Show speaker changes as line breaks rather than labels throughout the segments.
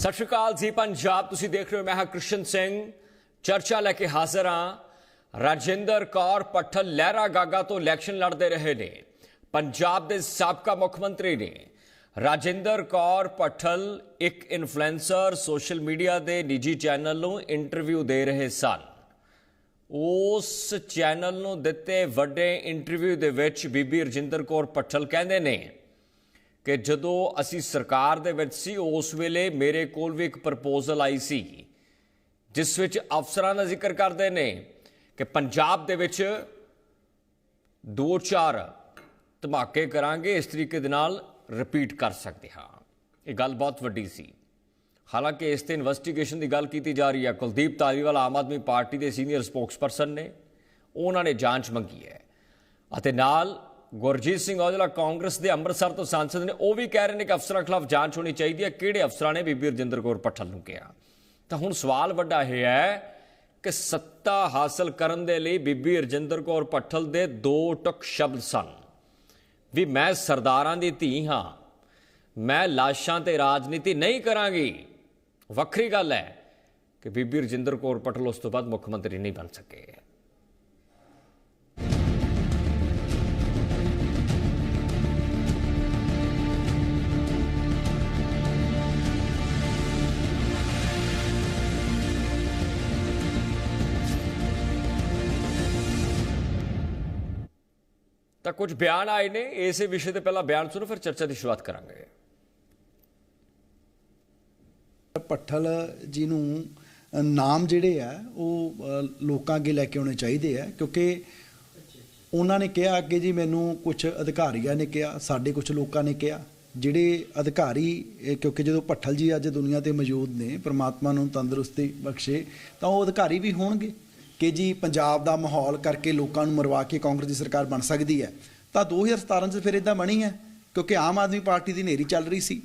ਸਤਿ ਸ਼੍ਰੀ ਅਕਾਲ ਜੀ, ਪੰਜਾਬ, ਤੁਸੀਂ ਦੇਖ ਰਹੇ ਹੋ, ਮੈਂ ਹਾਂ ਕ੍ਰਿਸ਼ਨ ਸਿੰਘ। ਚਰਚਾ ਲੈ ਕੇ ਹਾਜ਼ਰ ਹਾਂ। ਰਾਜਿੰਦਰ ਕੌਰ ਪੱਠਲ ਲਹਿਰਾ ਗਾਗਾ ਤੋਂ ਇਲੈਕਸ਼ਨ ਲੜਦੇ ਰਹੇ ਨੇ। ਪੰਜਾਬ ਦੇ ਸਾਬਕਾ ਮੁੱਖ ਮੰਤਰੀ ਨੇ। ਰਾਜਿੰਦਰ ਕੌਰ ਪੱਠਲ ਇੱਕ ਇਨਫਲੂਐਂਸਰ ਸੋਸ਼ਲ ਮੀਡੀਆ ਦੇ ਨਿੱਜੀ ਚੈਨਲ ਨੂੰ ਇੰਟਰਵਿਊ ਦੇ ਰਹੇ ਸਨ। ਉਸ ਚੈਨਲ ਨੂੰ ਦਿੱਤੇ ਵੱਡੇ ਇੰਟਰਵਿਊ ਦੇ ਵਿੱਚ ਬੀਬੀ ਰਜਿੰਦਰ ਕੌਰ ਪੱਠਲ ਕਹਿੰਦੇ ਨੇ ਕਿ ਜਦੋਂ ਅਸੀਂ ਸਰਕਾਰ ਦੇ ਵਿੱਚ ਸੀ, ਉਸ ਵੇਲੇ ਮੇਰੇ ਕੋਲ ਵੀ ਇੱਕ ਪ੍ਰਪੋਜ਼ਲ ਆਈ ਸੀ, ਜਿਸ ਵਿੱਚ ਅਫਸਰਾਂ ਦਾ ਜ਼ਿਕਰ ਕਰਦੇ ਨੇ ਕਿ ਪੰਜਾਬ ਦੇ ਵਿੱਚ ਦੋ ਚਾਰ ਧਮਾਕੇ ਕਰਾਂਗੇ, ਇਸ ਤਰੀਕੇ ਦੇ ਨਾਲ ਰਿਪੀਟ ਕਰ ਸਕਦੇ ਹਾਂ। ਇਹ ਗੱਲ ਬਹੁਤ ਵੱਡੀ ਸੀ। ਹਾਲਾਂਕਿ ਇਸ ਤੇ ਇਨਵੈਸਟੀਗੇਸ਼ਨ ਦੀ ਗੱਲ ਕੀਤੀ ਜਾ ਰਹੀ ਹੈ। ਕੁਲਦੀਪ ਧਾਲੀਵਾਲ ਆਮ ਆਦਮੀ ਪਾਰਟੀ ਦੇ ਸੀਨੀਅਰ ਸਪੋਕਸਪਰਸਨ ਨੇ, ਉਹਨਾਂ ਨੇ ਜਾਂਚ ਮੰਗੀ ਹੈ। ਅਤੇ ਨਾਲ ਗੁਰਜੀਤ ਸਿੰਘ ਔਜਲਾ ਕਾਂਗਰਸ ਦੇ ਅੰਮ੍ਰਿਤਸਰ ਤੋਂ ਸੰਸਦ ਨੇ, ਉਹ ਵੀ ਕਹਿ ਰਹੇ ਨੇ ਕਿ ਅਫਸਰਾਂ ਖਿਲਾਫ ਜਾਂਚ ਹੋਣੀ ਚਾਹੀਦੀ ਹੈ। ਕਿਹੜੇ ਅਫਸਰਾਂ ਨੇ? ਬੀਬੀ ਰਜਿੰਦਰ ਕੌਰ ਪੱਠਲ ਨੂੰ ਕਿਹਾ। ਤਾਂ ਹੁਣ ਸਵਾਲ ਵੱਡਾ ਇਹ ਹੈ ਕਿ ਸੱਤਾ ਹਾਸਲ ਕਰਨ ਦੇ ਲਈ ਬੀਬੀ ਰਜਿੰਦਰ ਕੌਰ ਪੱਠਲ ਦੇ ਦੋ ਟੁਕ ਸ਼ਬਦ ਸਨ। ਵੀ ਮੈਂ ਸਰਦਾਰਾਂ ਦੀ ਧੀ ਹਾਂ, ਮੈਂ ਲਾਸ਼ਾਂ ਤੇ ਰਾਜਨੀਤੀ ਨਹੀਂ ਕਰਾਂਗੀ। ਵੱਖਰੀ ਗੱਲ ਹੈ ਕਿ ਬੀਬੀ ਰਜਿੰਦਰ ਕੌਰ ਪੱਠਲ ਉਸ ਤੋਂ ਬਾਅਦ ਮੁੱਖ ਮੰਤਰੀ ਨਹੀਂ ਬਣ ਸਕੇ। ਤਾਂ ਕੁਝ ਬਿਆਨ ਆਏ ਨੇ, ਇਸੇ ਵਿਸ਼ੇ ਤੇ ਪਹਿਲਾਂ ਬਿਆਨ ਸੁਣੋ, ਫਿਰ ਚਰਚਾ ਦੀ ਸ਼ੁਰੂਆਤ ਕਰਾਂਗੇ।
ਪੱਠਲ ਜੀ ਨੂੰ ਨਾਮ ਜਿਹੜੇ ਆ, ਉਹ ਲੋਕਾਂ ਅੱਗੇ ਲੈ ਕੇ ਆਉਣੇ ਚਾਹੀਦੇ ਆ, ਕਿਉਂਕਿ ਉਹਨਾਂ ਨੇ ਕਿਹਾ ਅੱਗੇ ਜੀ ਮੈਨੂੰ ਕੁਝ ਅਧਿਕਾਰੀਆਂ ਨੇ ਕਿਹਾ, ਸਾਡੇ ਕੁਝ ਲੋਕਾਂ ਨੇ ਕਿਹਾ, ਜਿਹੜੇ ਅਧਿਕਾਰੀ ਕਿਉਂਕਿ ਜਦੋਂ ਪੱਠਲ ਜੀ ਅੱਜ ਦੁਨੀਆ ਤੇ ਮੌਜੂਦ ਨੇ, ਪ੍ਰਮਾਤਮਾ ਨੂੰ ਤੰਦਰੁਸਤੀ ਬਖਸ਼ੇ, ਤਾਂ ਉਹ ਅਧਿਕਾਰੀ ਵੀ ਹੋਣਗੇ ਕਿ ਜੀ ਪੰਜਾਬ ਦਾ ਮਾਹੌਲ ਕਰਕੇ ਲੋਕਾਂ ਨੂੰ ਮਰਵਾ ਕੇ ਕਾਂਗਰਸ ਦੀ ਸਰਕਾਰ ਬਣ ਸਕਦੀ ਹੈ। ਤਾਂ 2017 ਚ ਫਿਰ ਇਦਾਂ ਬਣੀ ਹੈ, ਕਿਉਂਕਿ ਆਮ ਆਦਮੀ ਪਾਰਟੀ ਦੀ ਨੇਰੀ ਚੱਲ ਰਹੀ ਸੀ।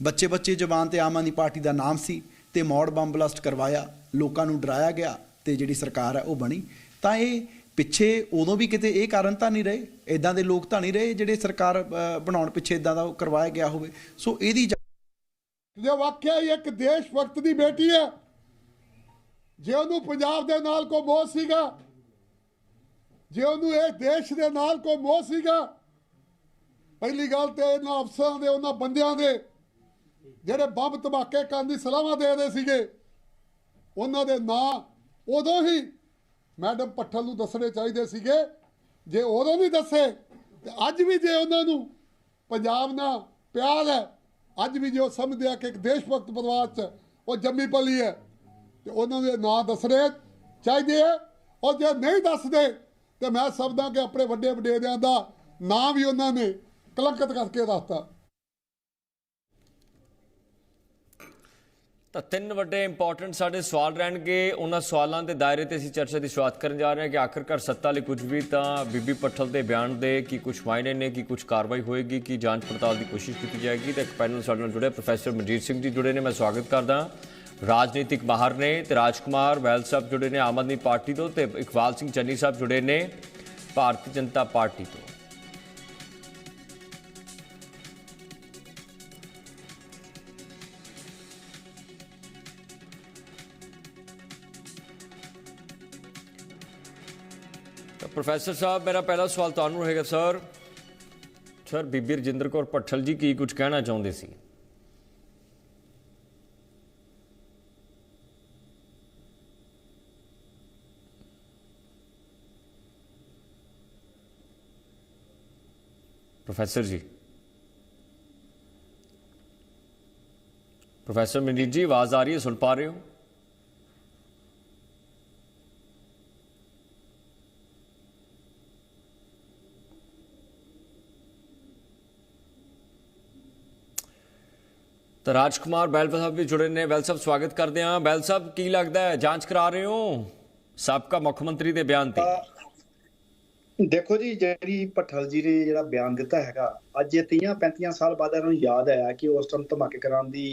ਬੱਚੇ ਬੱਚੇ ਜ਼ਬਾਨ ਤੇ ਆਮ ਆਦਮੀ ਪਾਰਟੀ ਦਾ ਨਾਮ ਸੀ ਤੇ ਮੌੜ ਬੰਬ ਬਲਾਸਟ ਕਰਵਾਇਆ, ਲੋਕਾਂ ਨੂੰ ਡਰਾਇਆ ਗਿਆ ਤੇ ਜਿਹੜੀ ਸਰਕਾਰ ਹੈ ਉਹ ਬਣੀ। ਤਾਂ ਇਹ ਪਿੱਛੇ ਉਦੋਂ ਵੀ ਕਿਤੇ ਇਹ ਕਾਰਨ ਤਾਂ ਨਹੀਂ ਰਹੇ ਇਦਾਂ ਦੇ ਲੋਕ ਤਾਂ ਨਹੀਂ ਰਹੇ ਜਿਹੜੇ ਸਰਕਾਰ ਬਣਾਉਣ ਪਿੱਛੇ ਇਦਾਂ ਦਾ ਉਹ ਕਰਵਾਇਆ ਗਿਆ ਹੋਵੇ। ਸੋ ਇਹਦੀ
ਜੇ ਵਾਕਿਆ ਇੱਕ ਦੇਸ਼ ਵਕਤ ਦੀ ਬੇਟੀ ਹੈ, ਜੇ ਉਹਨੂੰ ਪੰਜਾਬ ਦੇ ਨਾਲ ਕੋ ਮੋਹ ਸੀਗਾ ਜੇ ਉਹਨੂੰ ਇਹ ਦੇਸ਼ ਦੇ ਨਾਲ ਕੋਈ ਮੋਹ ਸੀਗਾ, ਪਹਿਲੀ ਗੱਲ ਤੇ ਇਹਨਾਂ ਅਫਸਰਾਂ ਦੇ, ਉਹਨਾਂ ਬੰਦਿਆਂ ਦੇ, ਜਿਹੜੇ ਬੰਬ ਧਮਾਕੇ ਕਰਨ ਦੀ ਸਲਾਹਾਂ ਦੇ ਰਹੇ ਸੀਗੇ, ਉਹਨਾਂ ਦੇ ਨਾਂ ਉਦੋਂ ਹੀ ਮੈਡਮ ਪੱਠਲ ਨੂੰ ਦੱਸਣੇ ਚਾਹੀਦੇ ਸੀਗੇ। ਜੇ ਉਦੋਂ ਨਹੀਂ ਦੱਸੇ, ਤੇ ਅੱਜ ਵੀ ਜੇ ਉਹਨਾਂ ਨੂੰ ਪੰਜਾਬ ਨਾਲ ਪਿਆਰ ਹੈ, ਅੱਜ ਵੀ ਜੋ ਸਮਝਦੇ ਆ ਕਿ ਇੱਕ ਦੇਸ਼ ਭਗਤ ਪਰਿਵਾਰ ਚ ਉਹ ਜੰਮੀ ਪਲੀ ਹੈ, ਤੇ ਉਹਨਾਂ ਦੇ ਨਾਂ ਦੱਸਣੇ ਚਾਹੀਦੇ ਆ। ਔਰ ਜੇ ਨਹੀਂ ਦੱਸਦੇ ਤੇ ਮੈਂ ਸਮਝਦਾ ਕਿ ਆਪਣੇ ਵੱਡੇ ਵਡੇਰਿਆਂ ਦਾ ਨਾਂ ਵੀ ਉਹਨਾਂ ਨੇ ਕਲੰਕਿਤ ਕਰਕੇ ਦੱਸਤਾ।
ਤਾਂ ਤਿੰਨ ਵੱਡੇ ਇੰਪੋਰਟੈਂਟ ਸਾਡੇ ਸਵਾਲ ਰਹਿਣਗੇ। ਉਹਨਾਂ ਸਵਾਲਾਂ ਦੇ ਦਾਇਰੇ ਤੇ ਅਸੀਂ ਚਰਚਾ ਦੀ ਸ਼ੁਰੂਆਤ ਕਰਨ ਜਾ ਰਹੇ ਹਾਂ ਕਿ ਆਖਰਕਾਰ ਸੱਤਾ ਲਈ ਕੁਝ ਵੀ ਤਾਂ ਬੀਬੀ ਪੱਠਲ ਦੇ ਬਿਆਨ ਦੇ ਕੀ ਕੁਝ ਮਾਇਨੇ ਨੇ, ਕੀ ਕੁਝ ਕਾਰਵਾਈ ਹੋਏਗੀ, ਕੀ ਜਾਂਚ ਪੜਤਾਲ ਦੀ ਕੋਸ਼ਿਸ਼ ਕੀਤੀ ਜਾਏਗੀ। ਤਾਂ ਇੱਕ ਪੈਨਲ ਸਾਡੇ ਨਾਲ ਜੁੜੇ ਪ੍ਰੋਫੈਸਰ ਮਨਜੀਤ ਸਿੰਘ ਜੀ ਜੁੜੇ ਨੇ। ਮੈਂ ਸਵਾਗਤ ਕਰਦਾ ਰਾਜਨੀਤਿਕ ਮਾਹਰ ਨੇ ਤੇ ਰਾਜਕੁਮਾਰ ਵੈਲ ਸਾਹਿਬ ਜੁੜੇ ਨੇ ਆਮ ਆਦਮੀ ਪਾਰਟੀ ਤੋਂ ਤੇ ਇਕਬਾਲ ਸਿੰਘ ਚੰਨੀ ਸਾਹਿਬ ਜੁੜੇ ਨੇ ਭਾਰਤੀ ਜਨਤਾ ਪਾਰਟੀ ਤੋਂ। ਪ੍ਰੋਫੈਸਰ ਸਾਹਿਬ, ਮੇਰਾ ਪਹਿਲਾ ਸਵਾਲ ਤੁਹਾਨੂੰ ਰਹੇਗਾ ਸਰ। ਸਰ, ਬੀਬੀ ਰਜਿੰਦਰ ਕੌਰ ਪੱਠਲ ਜੀ ਕੀ ਕੁਝ ਕਹਿਣਾ ਚਾਹੁੰਦੇ ਸੀ? ਪ੍ਰੋਫੈਸਰ ਜੀ ਪ੍ਰੋਫੈਸਰ ਮਨਜੀਤ ਜੀ ਆਵਾਜ਼ ਆ ਰਹੀ ਹੈ ਸੁਣ ਪਾ ਰਹੇ ਹੋ ਤਾਂ ਰਾਜਕੁਮਾਰ ਬੈਲ ਸਾਹਿਬ ਵੀ ਜੁੜੇ ਨੇ। ਬੈਲ ਸਾਹਿਬ, ਸਵਾਗਤ ਕਰਦੇ ਹਾਂ। ਬੈਲ ਸਾਹਿਬ, ਕੀ ਲੱਗਦਾ ਹੈ? ਜਾਂਚ ਕਰਾ ਰਹੇ ਹੋ? ਸਾਬਕਾ ਮੁੱਖ ਮੰਤਰੀ ਦੇ ਬਿਆਨ ਤੇ।
ਦੇਖੋ ਜੀ ਜਿਹੜੀ ਪਠਲ ਜੀ ਨੇ ਜਿਹੜਾ ਬਿਆਨ ਦਿੱਤਾ ਹੈਗਾ ਅੱਜ ਇਹ 30 35 ਸਾਲ ਬਾਅਦ ਇਹਨਾਂ ਨੂੰ ਯਾਦ ਆਇਆ ਕਿ ਉਸ ਟਾਈਮ ਧਮਾਕੇ ਕਰਾਉਣ ਦੀ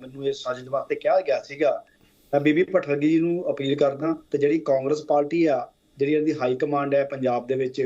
ਮੈਨੂੰ ਇਹ ਸਾਜ਼ਿਸ਼ ਵਾਸਤੇ ਕਿਹਾ ਗਿਆ ਸੀਗਾ। ਮੈਂ ਬੀਬੀ ਪਠਲ ਜੀ ਨੂੰ ਅਪੀਲ ਕਰਦਾ ਤੇ ਜਿਹੜੀ ਕਾਂਗਰਸ ਪਾਰਟੀ ਆ ਜਿਹੜੀ ਇਹਨਾਂ ਦੀ ਹਾਈ ਕਮਾਂਡ ਹੈ ਪੰਜਾਬ ਦੇ ਵਿੱਚ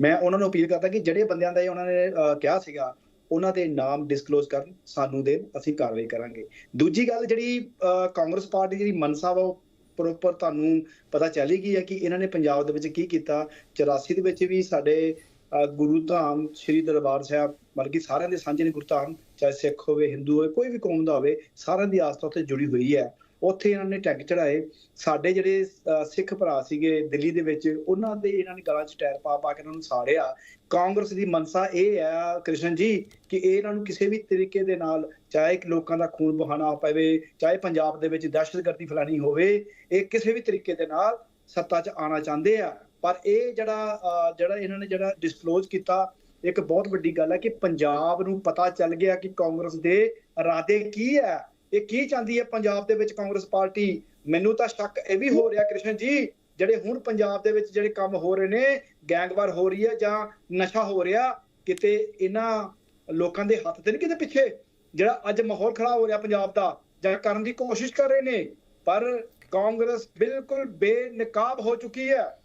ਮੈਂ ਉਹਨਾਂ ਨੂੰ ਅਪੀਲ ਕਰਦਾ ਕਿ ਜਿਹੜੇ ਬੰਦਿਆਂ ਦਾ ਇਹ ਉਹਨਾਂ ਨੇ ਅਹ, ਕਿਹਾ ਸੀਗਾ ਉਹਨਾਂ ਦੇ ਨਾਮ ਡਿਸਕਲੋਜ਼ ਕਰਨ ਸਾਨੂੰ ਦੇ ਅਸੀਂ ਕਾਰਵਾਈ ਕਰਾਂਗੇ। ਦੂਜੀ ਗੱਲ ਜਿਹੜੀ ਅਹ, ਕਾਂਗਰਸ ਪਾਰਟੀ ਜਿਹੜੀ ਮਨਸਾ ਵਾ ਉਹ ਪ੍ਰੋਪਰ ਤੁਹਾਨੂੰ ਪਤਾ ਚੱਲ ਗਈ ਹੈ ਕਿ ਇਹਨਾਂ ਨੇ ਪੰਜਾਬ ਦੇ ਵਿੱਚ ਕੀ ਕੀਤਾ। 84 ਦੇ ਵਿੱਚ ਵੀ ਸਾਡੇ ਅਹ, ਗੁਰੂ ਧਾਮ ਸ੍ਰੀ ਦਰਬਾਰ ਸਾਹਿਬ ਬਲਕਿ ਸਾਰਿਆਂ ਦੇ ਸਾਂਝੇ ਨੇ ਗੁਰੂ ਧਾਮ ਚਾਹੇ ਸਿੱਖ ਹੋਵੇ ਹਿੰਦੂ ਹੋਵੇ ਕੋਈ ਵੀ ਕੌਮ ਦਾ ਹੋਵੇ ਸਾਰਿਆਂ ਦੀ ਆਸਥਾ ਉੱਥੇ ਜੁੜੀ ਹੋਈ ਹੈ। ਉੱਥੇ ਇਹਨਾਂ ਨੇ ਟੈਗ ਚੜਾਏ ਸਾਡੇ ਜਿਹੜੇ ਸਿੱਖ ਭਰਾ ਸੀਗੇ ਦਿੱਲੀ ਦੇ ਵਿੱਚ ਉਹਨਾਂ ਦੇ ਇਹਨਾਂ ਨੇ ਗਲਾਂ 'ਚ ਟਾਇਰ ਪਾ ਪਾ ਕੇ ਇਹਨਾਂ ਨੂੰ ਸਾੜਿਆ। ਕਾਂਗਰਸ ਦੀ ਮਨਸਾ ਇਹ ਹੈ ਕ੍ਰਿਸ਼ਨ ਜੀ ਕਿ ਇਹਨਾਂ ਨੂੰ ਕਿਸੇ ਵੀ ਤਰੀਕੇ ਦੇ ਨਾਲ ਚਾਹੇ ਲੋਕਾਂ ਦਾ ਖੂਨ ਬਹਾਣਾ ਪਵੇ ਚਾਹੇ ਪੰਜਾਬ ਦੇ ਵਿੱਚ ਦਹਿਸ਼ਤਗਰਦੀ ਫੈਲਾਣੀ ਹੋਵੇ ਇਹ ਕਿਸੇ ਵੀ ਤਰੀਕੇ ਦੇ ਨਾਲ ਸੱਤਾ 'ਚ ਆਣਾ ਚਾਹੁੰਦੇ ਆ। ਪਰ ਇਹ ਜਿਹੜਾ ਅਹ, ਜਿਹੜਾ ਇਹਨਾਂ ਨੇ ਜਿਹੜਾ ਡਿਸਕਲੋਜ਼ ਕੀਤਾ ਇੱਕ ਬਹੁਤ ਵੱਡੀ ਗੱਲ ਹੈ ਕਿ ਪੰਜਾਬ ਨੂੰ ਪਤਾ ਚੱਲ ਗਿਆ ਕਿ ਕਾਂਗਰਸ ਦੇ ਇਰਾਦੇ ਕੀ ਹੈ ਇਹ ਕੀ ਚਾਹੁੰਦੀ ਹੈ ਪੰਜਾਬ ਦੇ ਵਿੱਚ ਕਾਂਗਰਸ ਪਾਰਟੀ? ਮੈਨੂੰ ਤਾਂ ਸ਼ੱਕ ਇਹ ਵੀ ਹੋ ਰਿਹਾ ਕ੍ਰਿਸ਼ਨ ਜੀ ਜਿਹੜੇ ਹੁਣ ਪੰਜਾਬ ਦੇ ਵਿੱਚ ਜਿਹੜੇ ਕੰਮ ਹੋ ਰਹੇ ਨੇ ਗੈਂਗਵਾਰ ਹੋ ਰਹੀ ਹੈ ਜਾਂ ਨਸ਼ਾ ਹੋ ਰਿਹਾ ਕਿਤੇ ਇਹਨਾਂ ਲੋਕਾਂ ਦੇ ਹੱਥ ਤੇ ਨਹੀਂ ਕਿਤੇ ਪਿੱਛੇ? ਜਿਹੜਾ ਅੱਜ ਮਾਹੌਲ ਖਰਾਬ ਹੋ ਰਿਹਾ ਪੰਜਾਬ ਦਾ ਜਾਂ ਕਰਨ ਦੀ ਕੋਸ਼ਿਸ਼ ਕਰ ਰਹੇ ਨੇ ਪਰ ਕਾਂਗਰਸ ਬਿਲਕੁਲ ਬੇਨਕਾਬ ਹੋ ਚੁੱਕੀ ਹੈ।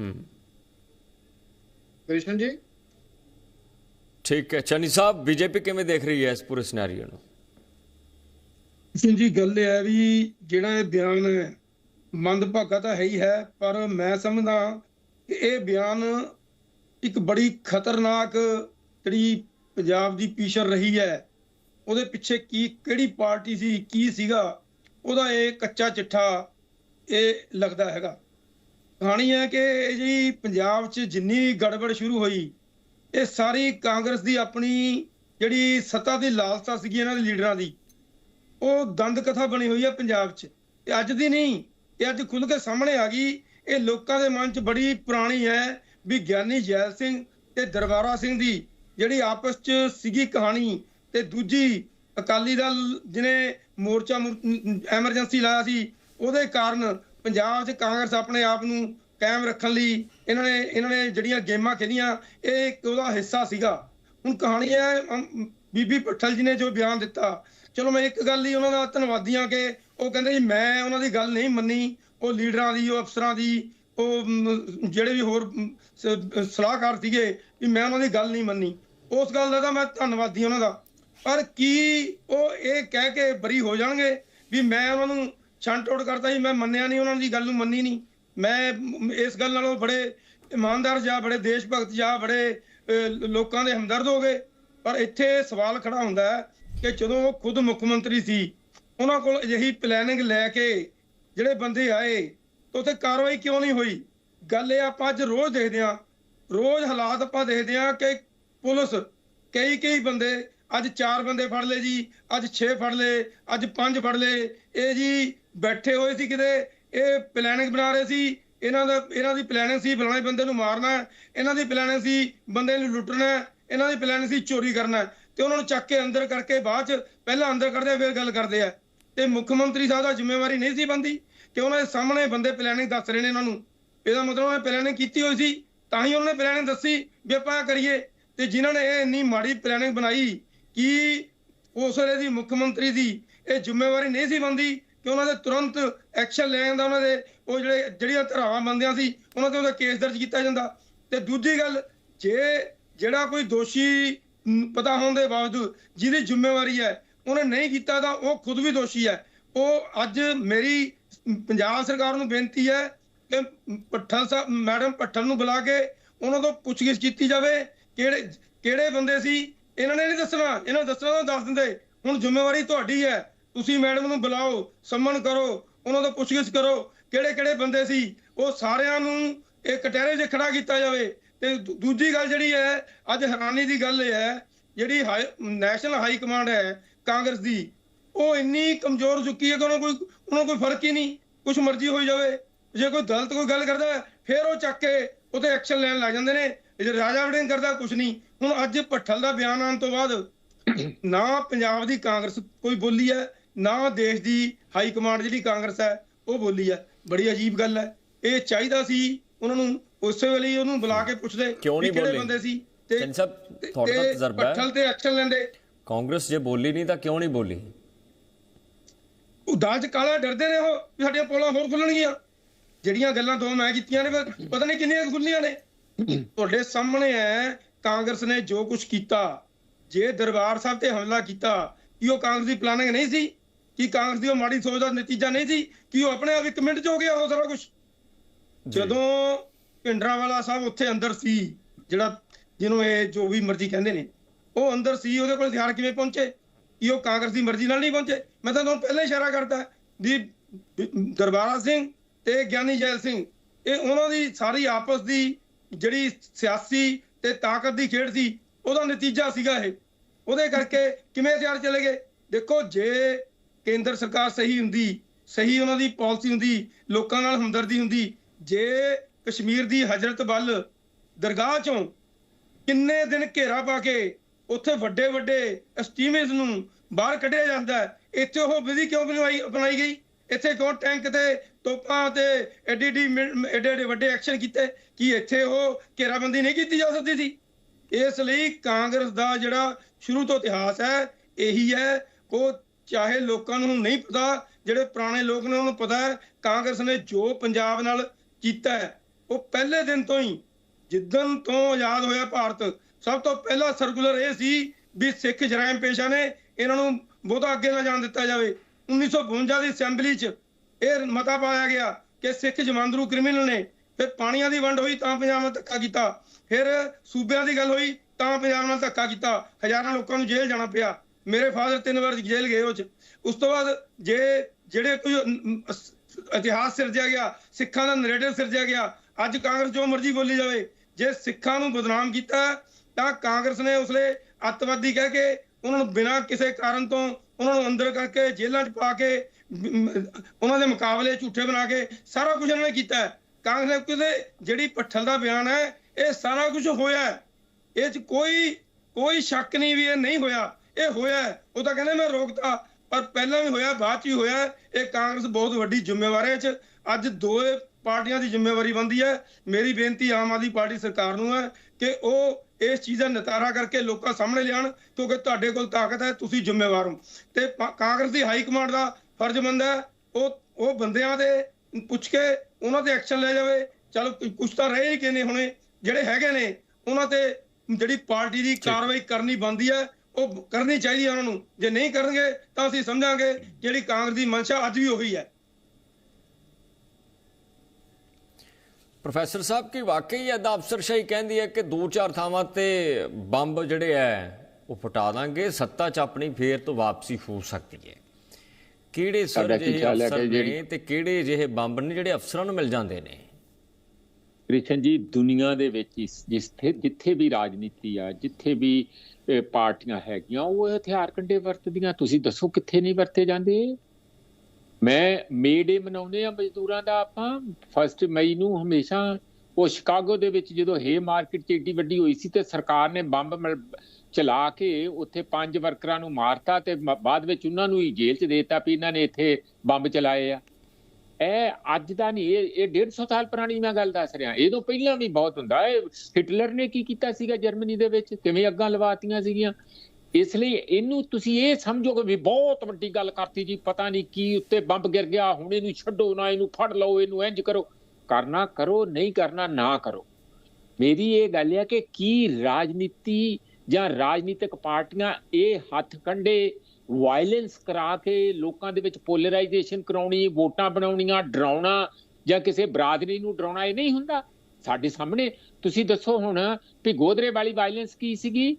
ਹੂੰ।
ਕ੍ਰਿਸ਼ਨ ਜੀ?
ਠੀਕ ਹੈ। ਚੰਨੀ ਸਾਹਿਬ, ਬੀਜੇਪੀ ਕਿਵੇਂ ਦੇਖ ਰਹੀ ਹੈ ਇਸ ਪੂਰੇ ਸਿਨੈਰੀਓ ਨੂੰ?
ਸਿੰਘ ਜੀ, ਗੱਲ ਇਹ ਹੈ ਵੀ ਜਿਹੜਾ ਇਹ ਬਿਆਨ ਹੈ ਮੰਦਭਾਗਾ ਤਾਂ ਹੈ ਹੀ ਹੈ, ਪਰ ਮੈਂ ਸਮਝਦਾ ਕਿ ਇਹ ਬਿਆਨ ਇੱਕ ਬੜੀ ਖਤਰਨਾਕ ਜਿਹੜੀ ਪੰਜਾਬ ਦੀ ਪੀਸ਼ਰ ਰਹੀ ਹੈ, ਉਹਦੇ ਪਿੱਛੇ ਕੀ, ਕਿਹੜੀ ਪਾਰਟੀ ਸੀ, ਕੀ ਸੀਗਾ, ਉਹਦਾ ਇਹ ਕੱਚਾ ਚਿੱਠਾ ਇਹ ਲੱਗਦਾ ਹੈਗਾ। ਕਹਾਣੀ ਹੈ ਕਿ ਇਹ ਜੀ ਪੰਜਾਬ 'ਚ ਜਿੰਨੀ ਗੜਬੜ ਸ਼ੁਰੂ ਹੋਈ ਇਹ ਸਾਰੀ ਕਾਂਗਰਸ ਦੀ ਆਪਣੀ ਜਿਹੜੀ ਸੱਤਾ ਦੀ ਲਾਲਸਾ ਸੀਗੀ ਇਹਨਾਂ ਦੇ ਲੀਡਰਾਂ ਦੀ, ਉਹ ਦੰਦ ਕਥਾ ਬਣੀ ਹੋਈ ਹੈ ਪੰਜਾਬ 'ਚ। ਇਹ ਅੱਜ ਦੀ ਨਹੀਂ, ਇਹ ਅੱਜ ਖੁੱਲ ਕੇ ਸਾਹਮਣੇ ਆ ਗਈ। ਇਹ ਲੋਕਾਂ ਦੇ ਮਨ 'ਚ ਬੜੀ ਪੁਰਾਣੀ ਹੈ ਵੀ ਗਿਆਨੀ ਜੈਲ ਸਿੰਘ ਤੇ ਦਰਬਾਰਾ ਸਿੰਘ ਦੀ ਜਿਹੜੀ ਆਪਸ 'ਚ ਸੀਗੀ ਕਹਾਣੀ ਤੇ ਦੂਜੀ ਅਕਾਲੀ ਦਲ ਜਿਹਨੇ ਮੋਰਚਾ ਐਮਰਜੈਂਸੀ ਲਾਇਆ ਸੀ, ਉਹਦੇ ਕਾਰਨ ਪੰਜਾਬ 'ਚ ਕਾਂਗਰਸ ਆਪਣੇ ਆਪ ਨੂੰ ਕਾਇਮ ਰੱਖਣ ਲਈ ਇਹਨਾਂ ਨੇ ਇਹਨਾਂ ਨੇ ਜਿਹੜੀਆਂ ਗੇਮਾਂ ਖੇਲੀਆਂ ਇਹ ਇੱਕ ਉਹਦਾ ਹਿੱਸਾ ਸੀਗਾ। ਹੁਣ ਕਹਾਣੀ ਹੈ ਬੀਬੀ ਪੱਠਲ ਜੀ ਨੇ ਜੋ ਬਿਆਨ ਦਿੱਤਾ। ਚਲੋ ਮੈਂ ਇੱਕ ਗੱਲ ਹੀ ਉਹਨਾਂ ਦਾ ਧੰਨਵਾਦੀ ਹਾਂ ਕਿ ਉਹ ਕਹਿੰਦੇ ਜੀ, ਮੈਂ ਉਹਨਾਂ ਦੀ ਗੱਲ ਨਹੀਂ ਮੰਨੀ। ਉਹ ਲੀਡਰਾਂ ਦੀ, ਉਹ ਅਫਸਰਾਂ ਦੀ, ਉਹ ਜਿਹੜੇ ਵੀ ਹੋਰ ਸਲਾਹਕਾਰ ਸੀਗੇ ਵੀ ਮੈਂ ਉਹਨਾਂ ਦੀ ਗੱਲ ਨਹੀਂ ਮੰਨੀ। ਉਸ ਗੱਲ ਦਾ ਤਾਂ ਮੈਂ ਧੰਨਵਾਦੀ ਉਹਨਾਂ ਦਾ। ਪਰ ਕੀ ਉਹ ਇਹ ਕਹਿ ਕੇ ਬਰੀ ਹੋ ਜਾਣਗੇ ਵੀ ਮੈਂ ਉਹਨਾਂ ਨੂੰ ਛੰਟ ਟੋੜ ਕਰਤਾ ਜੀ, ਮੈਂ ਮੰਨਿਆ ਨਹੀਂ, ਉਹਨਾਂ ਦੀ ਗੱਲ ਨੂੰ ਮੰਨੀ ਨਹੀਂ? ਮੈਂ ਇਸ ਗੱਲ ਨਾਲੋਂ ਬੜੇ ਇਮਾਨਦਾਰ ਜਾਂ ਬੜੇ ਦੇਸ਼ ਭਗਤ ਜਾਂ ਬੜੇ ਲੋਕਾਂ ਦੇ ਹਮਦਰਦ ਹੋ ਗਏ ਪਰ ਇੱਥੇ ਸਵਾਲ ਖੜਾ ਹੁੰਦਾ ਹੈ ਕਿ ਜਦੋਂ ਉਹ ਖੁਦ ਮੁੱਖ ਮੰਤਰੀ ਸੀ, ਉਹਨਾਂ ਕੋਲ ਅਜਿਹੀ ਪਲੈਨਿੰਗ ਲੈ ਕੇ ਜਿਹੜੇ ਬੰਦੇ ਆਏ ਤਾਂ ਉੱਥੇ ਕਾਰਵਾਈ ਕਿਉਂ ਨਹੀਂ ਹੋਈ? ਗੱਲ ਇਹ ਆਪਾਂ ਅੱਜ ਰੋਜ਼ ਦੇਖਦੇ ਹਾਂ। ਰੋਜ਼ ਹਾਲਾਤ ਆਪਾਂ ਦੇਖਦੇ ਹਾਂ ਕਿ ਪੁਲਿਸ ਕਈ ਕਈ ਬੰਦੇ, ਅੱਜ 4 ਬੰਦੇ ਫੜ ਲਏ ਜੀ, ਅੱਜ 6 ਫੜ ਲਏ, ਅੱਜ 5 ਫੜ ਲਏ। ਇਹ ਜੀ ਬੈਠੇ ਹੋਏ ਸੀ ਕਿਤੇ ਇਹ ਪਲੈਨਿੰਗ ਬਣਾ ਰਹੇ ਸੀ। ਇਹਨਾਂ ਦਾ ਇਹਨਾਂ ਦੀ ਪਲੈਨਿੰਗ ਸੀ ਫਲਾਣੇ ਬੰਦੇ ਨੂੰ ਮਾਰਨਾ ਇਹਨਾਂ ਦੀ ਪਲੈਨਿੰਗ ਸੀ ਬੰਦੇ ਨੂੰ ਲੁੱਟਣਾ ਇਹਨਾਂ ਦੀ ਪਲੈਨਿੰਗ ਸੀ ਚੋਰੀ ਕਰਨਾ ਹੈ, ਤੇ ਉਹਨਾਂ ਨੂੰ ਚੱਕ ਕੇ ਅੰਦਰ ਕਰਕੇ ਬਾਅਦ ਚ ਪਹਿਲਾਂ ਅੰਦਰ ਕਰਦੇ ਫਿਰ ਗੱਲ ਕਰਦੇ ਆ। ਤੇ ਮੁੱਖ ਮੰਤਰੀ ਸਾਹਿਬ ਦਾ ਜ਼ਿੰਮੇਵਾਰੀ ਨਹੀਂ ਸੀ ਬੰਦੀ ਕਿ ਉਹਨਾਂ ਦੇ ਸਾਹਮਣੇ ਬੰਦੇ ਪਲੈਨਿੰਗ ਦੱਸ ਰਹੇ ਨੇ ਇਹਨਾਂ ਨੂੰ। ਇਹਦਾ ਮਤਲਬ ਉਹਨੇ ਪਲੈਨਿੰਗ ਕੀਤੀ ਹੋਈ ਸੀ ਤਾਂ ਹੀ ਉਹਨਾਂ ਨੇ ਪਲੈਨਿੰਗ ਦੱਸੀ ਵੀ ਆਪਾਂ ਇਹ ਕਰੀਏ। ਤੇ ਜਿਨ੍ਹਾਂ ਨੇ ਇਹ ਇੰਨੀ ਮਾੜੀ ਪਲੈਨਿੰਗ ਬਣਾਈ ਕਿ ਉਸ ਵੇਲੇ ਦੀ ਮੁੱਖ ਮੰਤਰੀ ਦੀ ਇਹ ਜ਼ਿੰਮੇਵਾਰੀ ਨਹੀਂ ਸੀ ਬੰਦੀ ਕਿ ਉਹਨਾਂ ਦੇ ਤੁਰੰਤ ਐਕਸ਼ਨ ਲੈਣ ਦਾ ਉਹਨਾਂ ਦੇ ਉਹ ਜਿਹੜੇ, ਜਿਹੜੀਆਂ ਧਰਾਵਾਂ ਬੰਦਿਆਂ ਸੀ, ਉਹਨਾਂ ਤੇ ਉਹਦਾ ਕੇਸ ਦਰਜ ਕੀਤਾ ਜਾਂਦਾ। ਤੇ ਦੂਜੀ ਗੱਲ, ਜੇ ਜਿਹੜਾ ਕੋਈ ਦੋਸ਼ੀ ਪਤਾ ਹੋਣ ਦੇ ਬਾਵਜੂਦ ਜਿਹਦੀ ਜ਼ਿੰਮੇਵਾਰੀ ਹੈ, ਉਹਨੇ ਨਹੀਂ ਕੀਤਾ ਤਾਂ ਉਹ ਖੁਦ ਵੀ ਦੋਸ਼ੀ ਹੈ। ਉਹ ਅੱਜ ਮੇਰੀ ਪੰਜਾਬ ਸਰਕਾਰ ਨੂੰ ਬੇਨਤੀ ਹੈ ਕਿ ਪੱਠਲ ਸਾਹਿਬ ਮੈਡਮ ਪੱਠਲ ਨੂੰ ਬੁਲਾ ਕੇ ਉਹਨਾਂ ਤੋਂ ਪੁੱਛਗਿੱਛ ਕੀਤੀ ਜਾਵੇ, ਕਿਹੜੇ ਕਿਹੜੇ ਬੰਦੇ ਸੀ, ਇਹਨਾਂ ਨੇ ਨਹੀਂ ਦੱਸਣਾ, ਇਹਨਾਂ ਨੂੰ ਦੱਸਣਾ ਤਾਂ ਦੱਸ ਦਿੰਦੇ, ਹੁਣ ਜ਼ਿੰਮੇਵਾਰੀ ਤੁਹਾਡੀ ਹੈ। ਤੁਸੀਂ ਮੈਡਮ ਨੂੰ ਬੁਲਾਓ ਸੰਮਨ ਕਰੋ, ਉਹਨਾਂ ਤੋਂ ਪੁੱਛਗਿੱਛ ਕਰੋ, ਕਿਹੜੇ ਕਿਹੜੇ ਬੰਦੇ ਸੀ, ਉਹ ਸਾਰਿਆਂ ਨੂੰ ਇਹ ਕਟਹਿਰੇ 'ਚ ਖੜਾ ਕੀਤਾ ਜਾਵੇ। ਤੇ ਦੂਜੀ ਗੱਲ ਜਿਹੜੀ ਹੈ, ਅੱਜ ਹੈਰਾਨੀ ਦੀ ਗੱਲ ਇਹ ਹੈ, ਜਿਹੜੀ ਹਾਈ- ਨੈਸ਼ਨਲ ਹਾਈ ਕਮਾਂਡ ਹੈ ਕਾਂਗਰਸ ਦੀ, ਉਹ ਇੰਨੀ ਕਮਜ਼ੋਰ ਚੁੱਕੀ ਹੈ ਕਿ ਉਹਨਾਂ ਕੋਈ ਉਹਨਾਂ ਕੋਈ ਫ਼ਰਕ ਹੀ ਨਹੀਂ ਕੁਝ ਮਰਜ਼ੀ ਹੋਈ ਜਾਵੇ। ਜੇ ਕੋਈ ਗਲਤ ਕੋਈ ਗੱਲ ਕਰਦਾ, ਫਿਰ ਉਹ ਚੱਕ ਕੇ ਉਹਤੇ ਐਕਸ਼ਨ ਲੈਣ ਲੱਗ ਜਾਂਦੇ ਨੇ। ਜੇ ਰਾਜਾ ਵੜਿੰਗ ਕਰਦਾ ਕੁਝ ਨਹੀਂ। ਹੁਣ ਅੱਜ ਭੱਠਲ ਦਾ ਬਿਆਨ ਆਉਣ ਤੋਂ ਬਾਅਦ, ਨਾ ਪੰਜਾਬ ਦੀ ਕਾਂਗਰਸ ਕੋਈ ਬੋਲੀ ਹੈ ਨਾ ਦੇਸ਼ ਦੀ ਹਾਈ ਕਮਾਂਡ ਜਿਹੜੀ ਕਾਂਗਰਸ ਹੈ ਉਹ ਬੋਲੀ ਹੈ। ਬੜੀ ਅਜੀਬ ਗੱਲ ਹੈ। ਇਹ ਚਾਹੀਦਾ ਸੀ ਉਹਨਾਂ ਨੂੰ ਉਸੇ ਵੇਲੇ ਹੀ ਉਹਨੂੰ ਬੁਲਾ ਕੇ ਪੁੱਛਦੇ ਵੀ ਕਿਹੜੇ? ਬੰਦੇ ਸੀ ਤੇ
ਸਾਹਿਬ,
ਤੇ-
ਤੁਹਾਡਾ ਤਾਂ
ਤੇ
ਤਜਰਬਾ ਹੈ।
ਭੱਠਲ ਤੇ ਐਕਸ਼ਨ ਲੈਂਦੇ।
ਕਾਂਗਰਸ ਜੇ ਬੋਲੀ ਨਹੀਂ ਤਾਂ ਕਿਉਂ ਨਹੀਂ ਬੋਲੀ?
ਉਹ ਚ ਕਾਲਾ ਡਰਦੇ ਨੇ ਉਹ ਸਾਡੀਆਂ ਪੋਲਾਂ ਹੋਰ ਖੁੱਲਣਗੀਆਂ। ਜਿਹੜੀਆਂ ਗੱਲਾਂ ਦੋ ਮੈਂ ਕੀਤੀਆਂ ਨੇ ਪਤਾ ਨਹੀਂ ਕਿੰਨੀਆਂ ਕੁ ਖੁੱਲੀਆਂ ਨੇ। ਤੁਹਾਡੇ ਸਾਹਮਣੇ ਹੈ ਕਾਂਗਰਸ ਨੇ ਜੋ ਕੁਝ ਕੀਤਾ ਜੇ ਦਰਬਾਰ ਸਾਹਿਬ ਤੇ ਹਮਲਾ ਕੀਤਾ ਕੀ ਉਹ ਕਾਂਗਰਸ ਦੀ ਪਲਾਨਿੰਗ ਨਹੀਂ ਸੀ? ਕੀ ਕਾਂਗਰਸ ਦੀ ਉਹ ਮਾੜੀ ਸੋਚ ਦਾ ਨਤੀਜਾ ਨਹੀਂ ਸੀ? ਕੀ ਉਹ ਆਪਣੇ ਆਪ ਇੱਕ ਮਿੰਟ 'ਚ ਹੋ ਗਿਆ ਉਹ ਸਾਰਾ ਕੁਝ ਜਦੋਂ ਭਿੰਡਰਾਵਾਲਾ ਸਾਹਿਬ ਉੱਥੇ ਅੰਦਰ ਸੀ ਜਿਹੜਾ ਜਿਹਨੂੰ ਇਹ ਜੋ ਵੀ ਮਰਜ਼ੀ ਕਹਿੰਦੇ ਨੇ ਉਹ ਅੰਦਰ ਸੀ ਉਹਦੇ ਕੋਲ ਹਥਿਆਰ ਕਿਵੇਂ ਪਹੁੰਚੇ? ਕੀ ਉਹ ਕਾਂਗਰਸ ਦੀ ਮਰਜ਼ੀ ਨਾਲ ਨਹੀਂ ਪਹੁੰਚੇ? ਮੈਂ ਤਾਂ ਤੁਹਾਨੂੰ ਪਹਿਲਾਂ ਇਸ਼ਾਰਾ ਕਰਤਾ ਵੀ ਦਰਬਾਰਾ ਸਿੰਘ ਤੇ ਗਿਆਨੀ ਜੈਲ ਸਿੰਘ ਇਹ ਉਹਨਾਂ ਦੀ ਸਾਰੀ ਆਪਸ ਦੀ ਜਿਹੜੀ ਸਿਆਸੀ ਤੇ ਤਾਕਤ ਦੀ ਖੇਡ ਸੀ ਉਹਦਾ ਨਤੀਜਾ ਸੀਗਾ ਇਹ। ਉਹਦੇ ਕਰਕੇ ਕਿਵੇਂ ਹਥਿਆਰ ਚਲੇ ਗਏ? ਦੇਖੋ ਜੇ ਕੇਂਦਰ ਸਰਕਾਰ ਸਹੀ ਹੁੰਦੀ, ਸਹੀ ਉਹਨਾਂ ਦੀ ਪਾਲਿਸੀ ਹੁੰਦੀ, ਲੋਕਾਂ ਨਾਲ ਹਮਦਰਦੀ ਹੁੰਦੀ, ਜੇ ਕਸ਼ਮੀਰ ਦੀ ਹਜ਼ਰਤ ਵੱਲ ਦਰਗਾਹ ਚੋਂ ਕਿੰਨੇ ਦਿਨ ਘੇਰਾ ਪਾ ਕੇ ਉੱਥੇ ਵੱਡੇ ਵੱਡੇ ਐਸਟੀਮੇਟਸ ਨੂੰ ਬਾਹਰ ਕੱਢਿਆ ਜਾਂਦਾ ਇੱਥੇ ਉਹ ਵਿਧੀ ਕਿਉਂ ਬਣਾਈ ਅਪਣਾਈ ਗਈ? ਇੱਥੇ ਕਿਉਂ ਟੈਂਕ ਤੇ ਤੋਪਾਂ ਤੇ ਐਡੀ ਐਡੀ ਐਡੇ ਐਡੇ ਵੱਡੇ ਐਕਸ਼ਨ ਕੀਤੇ ਕਿ ਇੱਥੇ ਉਹ ਘੇਰਾਬੰਦੀ ਨਹੀਂ ਕੀਤੀ ਜਾ ਸਕਦੀ ਸੀ? ਇਸ ਲਈ ਕਾਂਗਰਸ ਦਾ ਜਿਹੜਾ ਸ਼ੁਰੂ ਤੋਂ ਇਤਿਹਾਸ ਹੈ, ਇਹੀ ਹੈ ਉਹ ਚਾਹੇ ਲੋਕਾਂ ਨੂੰ ਨਹੀਂ ਪਤਾ, ਜਿਹੜੇ ਪੁਰਾਣੇ ਲੋਕ ਨੇ ਉਹਨਾਂ ਨੂੰ ਪਤਾ ਹੈ, ਕਾਂਗਰਸ ਨੇ ਜੋ ਪੰਜਾਬ ਨਾਲ ਕੀਤਾ ਹੈ, ਉਹ ਪਹਿਲੇ ਦਿਨ ਤੋਂ ਹੀ, ਜਿੱਦਣ ਤੋਂ ਆਜ਼ਾਦ ਹੋਇਆ ਭਾਰਤ, ਸਭ ਤੋਂ ਪਹਿਲਾ ਸਰਕੂਲਰ ਇਹ ਸੀ ਵੀ ਸਿੱਖ ਜਰਾਇਮ ਪੇਸ਼ਾ ਨੇ ਇਹਨਾਂ ਨੂੰ ਬਹੁਤਾ ਅੱਗੇ ਨਾ ਜਾਣ ਦਿੱਤਾ ਜਾਵੇ। 1952 ਦੀ ਅਸੈਂਬਲੀ 'ਚ ਇਹ ਮਤਾ ਪਾਇਆ ਗਿਆ ਕਿ ਸਿੱਖ ਜਮਾਂਦਰੂ ਕ੍ਰਿਮੀਨਲ ਨੇ, ਫਿਰ ਪਾਣੀਆਂ ਦੀ ਵੰਡ ਹੋਈ ਤਾਂ ਪੰਜਾਬ ਨਾਲ ਧੱਕਾ ਕੀਤਾ, ਫਿਰ ਸੂਬਿਆਂ ਦੀ ਗੱਲ ਹੋਈ ਤਾਂ ਪੰਜਾਬ ਨਾਲ ਧੱਕਾ ਕੀਤਾ, ਹਜ਼ਾਰਾਂ ਲੋਕਾਂ ਨੂੰ ਜੇਲ੍ਹ ਜਾਣਾ ਪਿਆ। ਮੇਰੇ ਫਾਦਰ ਤਿੰਨ ਵਾਰ ਜੇਲ੍ਹ ਗਏ ਉਹ 'ਚ। ਉਸ ਤੋਂ ਬਾਅਦ ਜੇ ਜਿਹੜੇ ਕੋਈ ਇਤਿਹਾਸ ਸਿਰਜਿਆ ਗਿਆ, ਸਿੱਖਾਂ ਦਾ ਨਰੇਟਿਵ ਸਿਰਜਿਆ ਗਿਆ, ਅੱਜ ਕਾਂਗਰਸ ਜੋ ਮਰਜ਼ੀ ਬੋਲੀ ਜਾਵੇ, ਜੇ ਸਿੱਖਾਂ ਨੂੰ ਬਦਨਾਮ ਕੀਤਾ, ਤਾਂ ਕਾਂਗਰਸ ਨੇ ਉਸਲੇ ਅੱਤਵਾਦੀ ਕਹਿ ਕੇ ਉਹਨਾਂ ਨੂੰ ਬਿਨਾਂ ਕਿਸੇ ਕਾਰਨ ਤੋਂ ਉਹਨਾਂ ਨੂੰ ਅੰਦਰ ਕਰਕੇ ਜੇਲ੍ਹਾਂ 'ਚ ਪਾ ਕੇ ਉਹਨਾਂ ਦੇ ਮੁਕਾਬਲੇ ਝੂਠੇ ਬਣਾ ਕੇ ਸਾਰਾ ਕੁਝ ਉਹਨਾਂ ਨੇ ਕੀਤਾ। ਕਾਂਗਰਸ ਨੇ ਕਿਤੇ ਜਿਹੜੀ ਪੱਠਲ ਦਾ ਬਿਆਨ ਹੈ, ਇਹ ਸਾਰਾ ਕੁਝ ਹੋਇਆ। ਇਹ 'ਚ ਕੋਈ ਕੋਈ ਸ਼ੱਕ ਨਹੀਂ ਵੀ ਇਹ ਨਹੀਂ ਹੋਇਆ। ਇਹ ਹੋਇਆ। ਉਹ ਤਾਂ ਕਹਿੰਦੇ ਮੈਂ ਰੋਕਤਾ ਪਰ ਪਹਿਲਾਂ ਵੀ ਹੋਇਆ ਬਾਅਦ 'ਚ ਵੀ ਹੋਇਆ। ਇਹ ਕਾਂਗਰਸ ਬਹੁਤ ਵੱਡੀ ਜ਼ਿੰਮੇਵਾਰੀ ਹੈ। 'ਚ ਅੱਜ ਦੋਏ ਪਾਰਟੀਆਂ ਦੀ ਜ਼ਿੰਮੇਵਾਰੀ ਬਣਦੀ ਹੈ। ਮੇਰੀ ਬੇਨਤੀ ਆਮ ਆਦਮੀ ਪਾਰਟੀ ਸਰਕਾਰ ਨੂੰ ਹੈ ਕਿ ਉਹ ਇਸ ਚੀਜ਼ ਦਾ ਨਿਤਾਰਾ ਕਰਕੇ ਲੋਕਾਂ ਸਾਹਮਣੇ ਲਿਆਉਣ ਕਿਉਂਕਿ ਤੁਹਾਡੇ ਕੋਲ ਤਾਕਤ ਹੈ ਤੁਸੀਂ ਜ਼ਿੰਮੇਵਾਰ ਹੋ। ਤੇ ਕਾਂਗਰਸ ਦੀ ਹਾਈ ਕਮਾਂਡ ਦਾ ਫਰਜ਼ ਬਣਦਾ ਹੈ। ਉਹ ਉਹ ਬੰਦਿਆਂ ਦੇ ਪੁੱਛ ਕੇ ਉਹਨਾਂ ਤੇ ਐਕਸ਼ਨ ਲੈ ਜਾਵੇ। ਚਲੋ ਕੁਝ ਤਾਂ ਰਹੇ ਹੀ ਕਿ ਨੇ ਹੁਣੇ ਜਿਹੜੇ ਹੈਗੇ ਨੇ ਉਹਨਾਂ ਤੇ ਜਿਹੜੀ ਪਾਰਟੀ ਦੀ ਕਾਰਵਾਈ ਕਰਨੀ ਬੰਦੀ ਹੈ। ਉਹ ਕਰਨੀ ਚਾਹੀਦੀ ਹੈ ਉਹਨਾਂ ਨੂੰ। ਜੇ ਨਹੀਂ ਕਰਨਗੇ ਤਾਂ ਅਸੀਂ ਸਮਝਾਂਗੇ ਜਿਹੜੀ ਕਾਂਗਰਸ ਦੀ ਮਨਸ਼ਾ ਅੱਜ ਵੀ ਉਹੀ ਹੈ।
ਪ੍ਰੋਫੈਸਰ ਸਾਹਿਬ ਕੀ ਵਾਕਈ ਇਹਦਾ ਅਫਸਰਸ਼ਾਹੀ ਕਹਿੰਦੀ ਹੈ ਕਿ ਦੋ ਚਾਰ ਥਾਵਾਂ ਤੇ ਬੰਬ ਜਿਹੜੇ ਐ ਉਹ ਫਟਾ ਦਾਂਗੇ ਸੱਤਾ 'ਚ ਆਪਣੀ ਫੇਰ ਤੋਂ ਵਾਪਸੀ ਹੋ ਸਕਦੀ ਹੈ। ਕਿਹੜੇ ਸਰ
ਸਾਡਾ ਕੀ
ਜਿਹੇ ਅਫਸਰ
ਕਿ
ਨੇ
ਜਿਹੜੀ-
ਤੇ ਕਿਹੜੇ ਜਿਹੇ ਬੰਬ ਨੇ ਜਿਹੜੇ ਅਫਸਰਾਂ ਨੂੰ ਮਿਲ ਜਾਂਦੇ ਨੇ?
ਕ੍ਰਿਸ਼ਨ ਜੀ, ਦੁਨੀਆ ਦੇ ਵਿੱਚ ਇਸ- ਜਿੱਥੇ ਜਿੱਥੇ ਵੀ ਰਾਜਨੀਤੀ ਆ, ਜਿੱਥੇ ਵੀ ਪਾਰਟੀਆਂ ਹੈਗੀਆਂ, ਉਹ ਹਥਿਆਰ ਕੰਡੇ ਵਰਤਦੀਆਂ। ਤੁਸੀਂ ਦੱਸੋ ਕਿੱਥੇ ਨਹੀਂ ਵਰਤੇ ਜਾਂਦੇ? ਮੈਂ ਮੇਡੇ ਮਨਾਉਂਦੇ ਆ ਮਜ਼ਦੂਰਾਂ ਦਾ ਆਪਾਂ। 1 ਮਈ ਨੂੰ ਹਮੇਸ਼ਾ ਉਹ ਸ਼ਿਕਾਗੋ ਦੇ ਵਿੱਚ ਜਦੋਂ ਹੇ ਮਾਰਕੀਟ ਚ ਏਡੀ ਵੱਡੀ ਹੋਈ ਸੀ ਤੇ ਸਰਕਾਰ ਨੇ ਬੰਬ ਮਿਲ- ਚਲਾ ਕੇ ਉੱਥੇ ਪੰਜ ਵਰਕਰਾਂ ਨੂੰ ਮਾਰਤਾ ਤੇ ਬਾਅਦ ਵਿੱਚ ਉਹਨਾਂ ਨੂੰ ਹੀ ਜੇਲ੍ਹ ਚ ਦੇਤਾ ਵੀ ਇਹਨਾਂ ਨੇ ਇੱਥੇ ਬੰਬ ਚਲਾਏ ਆ। ਇਹ ਅੱਜ ਦਾ ਨਹੀਂ, ਇਹ ਇਹ 150 ਸਾਲ ਪੁਰਾਣੀ ਮੈਂ ਗੱਲ ਦੱਸ ਰਿਹਾ। ਇਹ ਤੋਂ ਪਹਿਲਾਂ ਵੀ ਬਹੁਤ ਹੁੰਦਾ। ਇਹ ਹਿਟਲਰ ਨੇ ਕੀ ਕੀਤਾ ਸੀਗਾ ਜਰਮਨੀ ਦੇ ਵਿੱਚ? ਕਿਵੇਂ ਅੱਗਾਂ ਲਵਾਤੀਆਂ ਸੀਗੀਆਂ? ਇਸ ਲਈ ਇਹਨੂੰ ਤੁਸੀਂ ਇਹ ਸਮਝੋਗੇ ਵੀ ਬਹੁਤ ਵੱਡੀ ਗੱਲ ਕਰਤੀ ਜੀ। ਪਤਾ ਨਹੀਂ ਕੀ ਉੱਤੇ ਬੰਬ ਗਿਰ ਗਿਆ, ਹੁਣ ਇਹਨੂੰ ਛੱਡੋ, ਨਾ ਇਹਨੂੰ ਫੜ ਲਓ, ਇਹਨੂੰ ਇੰਜ ਕਰੋ। ਕਰਨਾ ਕਰੋ, ਨਹੀਂ ਕਰਨਾ ਨਾ ਕਰੋ। ਮੇਰੀ ਇਹ ਗੱਲ ਹੈ ਕਿ ਕੀ ਰਾਜਨੀਤੀ ਜਾਂ ਰਾਜਨੀਤਿਕ ਪਾਰਟੀਆਂ ਇਹ ਹੱਥ ਕੰਡੇ ਵਾਇਲੈਂਸ ਕਰਾ ਕੇ ਲੋਕਾਂ ਦੇ ਵਿੱਚ ਪੋਲਰਾਈਜੇਸ਼ਨ ਕਰਾਉਣੀ, ਵੋਟਾਂ ਬਣਾਉਣੀਆਂ, ਡਰਾਉਣਾ ਜਾਂ ਕਿਸੇ ਬਰਾਦਰੀ ਨੂੰ ਡਰਾਉਣਾ, ਇਹ ਨਹੀਂ ਹੁੰਦਾ। ਸਾਡੇ ਸਾਹਮਣੇ ਤੁਸੀਂ ਦੱਸੋ ਹੁਣ ਵੀ ਗੋਦਰੇ ਵਾਲੀ ਵਾਇਲੈਂਸ ਕੀ ਸੀਗੀ?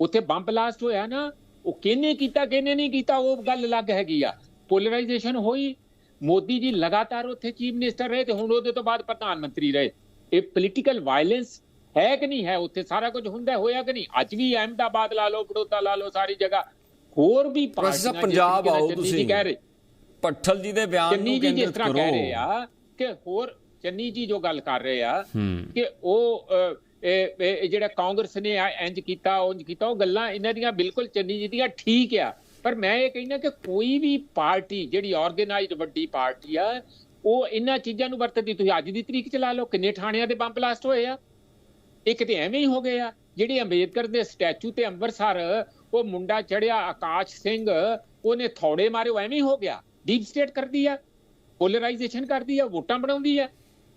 ਉੱਥੇ ਬੰਬ ਬਲਾਸਟ ਹੋਇਆ ਨਾ, ਉਹ ਕਿਹਨੇ ਕੀਤਾ, ਕਿਹਨੇ ਨਹੀਂ ਕੀਤਾ, ਉਹ ਗੱਲ ਅਲੱਗ ਹੈਗੀ ਆ। ਪੋਲਰਾਈਜੇਸ਼ਨ ਹੋਈ, ਮੋਦੀ ਜੀ ਲਗਾਤਾਰ ਉੱਥੇ ਚੀਫ ਮਿਨਿਸਟਰ ਰਹੇ ਤੇ ਹੁਣ ਉਹਦੇ ਤੋਂ ਬਾਅਦ ਪ੍ਰਧਾਨ ਮੰਤਰੀ ਰਹੇ। ਇਹ ਪੋਲੀਟੀਕਲ ਵਾਇਲੈਂਸ ਹੈ ਕਿ ਨਹੀਂ ਹੈ? ਉੱਥੇ ਸਾਰਾ ਕੁਝ ਹੁੰਦਾ, ਹੋਇਆ ਕਿ ਨਹੀਂ? ਅੱਜ ਵੀ ਅਹਿਮਦਾਬਾਦ ਲਾ ਲਓ ਬੜੋਦਾ ਲਾ ਲਓ, ਸਾਰੀ ਜਗ੍ਹਾ। ਹੋਰ ਵੀ ਪਾਰਟੀਆਂ
ਪੰਜਾਬ ਆਓ ਤੁਸੀਂ।
ਕਹਿ ਰਹੇ।
ਪੱਠਲ ਜੀ ਦੇ ਬਿਆਨ ਨੂੰ
ਜੀ ਜਿਸ ਤਰ੍ਹਾਂ ਕਹਿ ਰਹੇ ਆ ਕਿ ਹੋਰ ਚੰਨੀ ਜੀ ਜੋ ਗੱਲ ਕਰ ਰਹੇ ਆ ਕਿ ਉਹ ਇਹ ਜਿਹੜਾ ਕਾਂਗਰਸ ਨੇ ਇੰਜ ਕੀਤਾ ਉਂਜ ਕੀਤਾ ਉਹ ਗੱਲਾਂ ਇਹਨਾਂ ਦੀਆਂ ਬਿਲਕੁਲ ਚੰਨੀ ਜੀ ਦੀਆਂ ਠੀਕ ਆ। ਪਰ ਮੈਂ ਇਹ ਕਹਿੰਦਾ ਕਿ ਕੋਈ ਵੀ ਪਾਰਟੀ ਜਿਹੜੀ ਆਰਗੇਨਾਈਜ਼ਡ ਵੱਡੀ ਪਾਰਟੀ ਆ ਉਹ ਇਹਨਾਂ ਚੀਜ਼ਾਂ ਨੂੰ ਵਰਤਦੀ। ਤੁਸੀਂ ਅੱਜ ਦੀ ਤਰੀਕ ਚ ਲਾ ਲਓ ਕਿੰਨੇ ਥਾਣਿਆਂ ਦੇ ਬੰਬ ਬਲਾਸਟ ਹੋਏ ਆ। ਇੱਕ ਤੇ ਐਵੇਂ ਹੀ ਹੋ ਗਏ ਆ। ਜਿਹੜੇ ਅੰਬੇਦਕਰ ਦੇ ਸਟੈਚੂ ਤੇ ਅੰਮ੍ਰਿਤਸਰ ਉਹ ਮੁੰਡਾ ਚੜਿਆ ਆਕਾਸ਼ ਸਿੰਘ, ਉਹਨੇ ਥੌੜੇ ਮਾਰੇ, ਉਹ ਐਵੇਂ ਹੋ ਗਿਆ। ਡੀਪ ਸਟੇਟ ਕਰਦੀ ਆ ਪੋਲਰਾਈਜੇਸ਼ਨ ਕਰਦੀ ਆ, ਵੋਟਾਂ ਬਣਾਉਂਦੀ ਆ।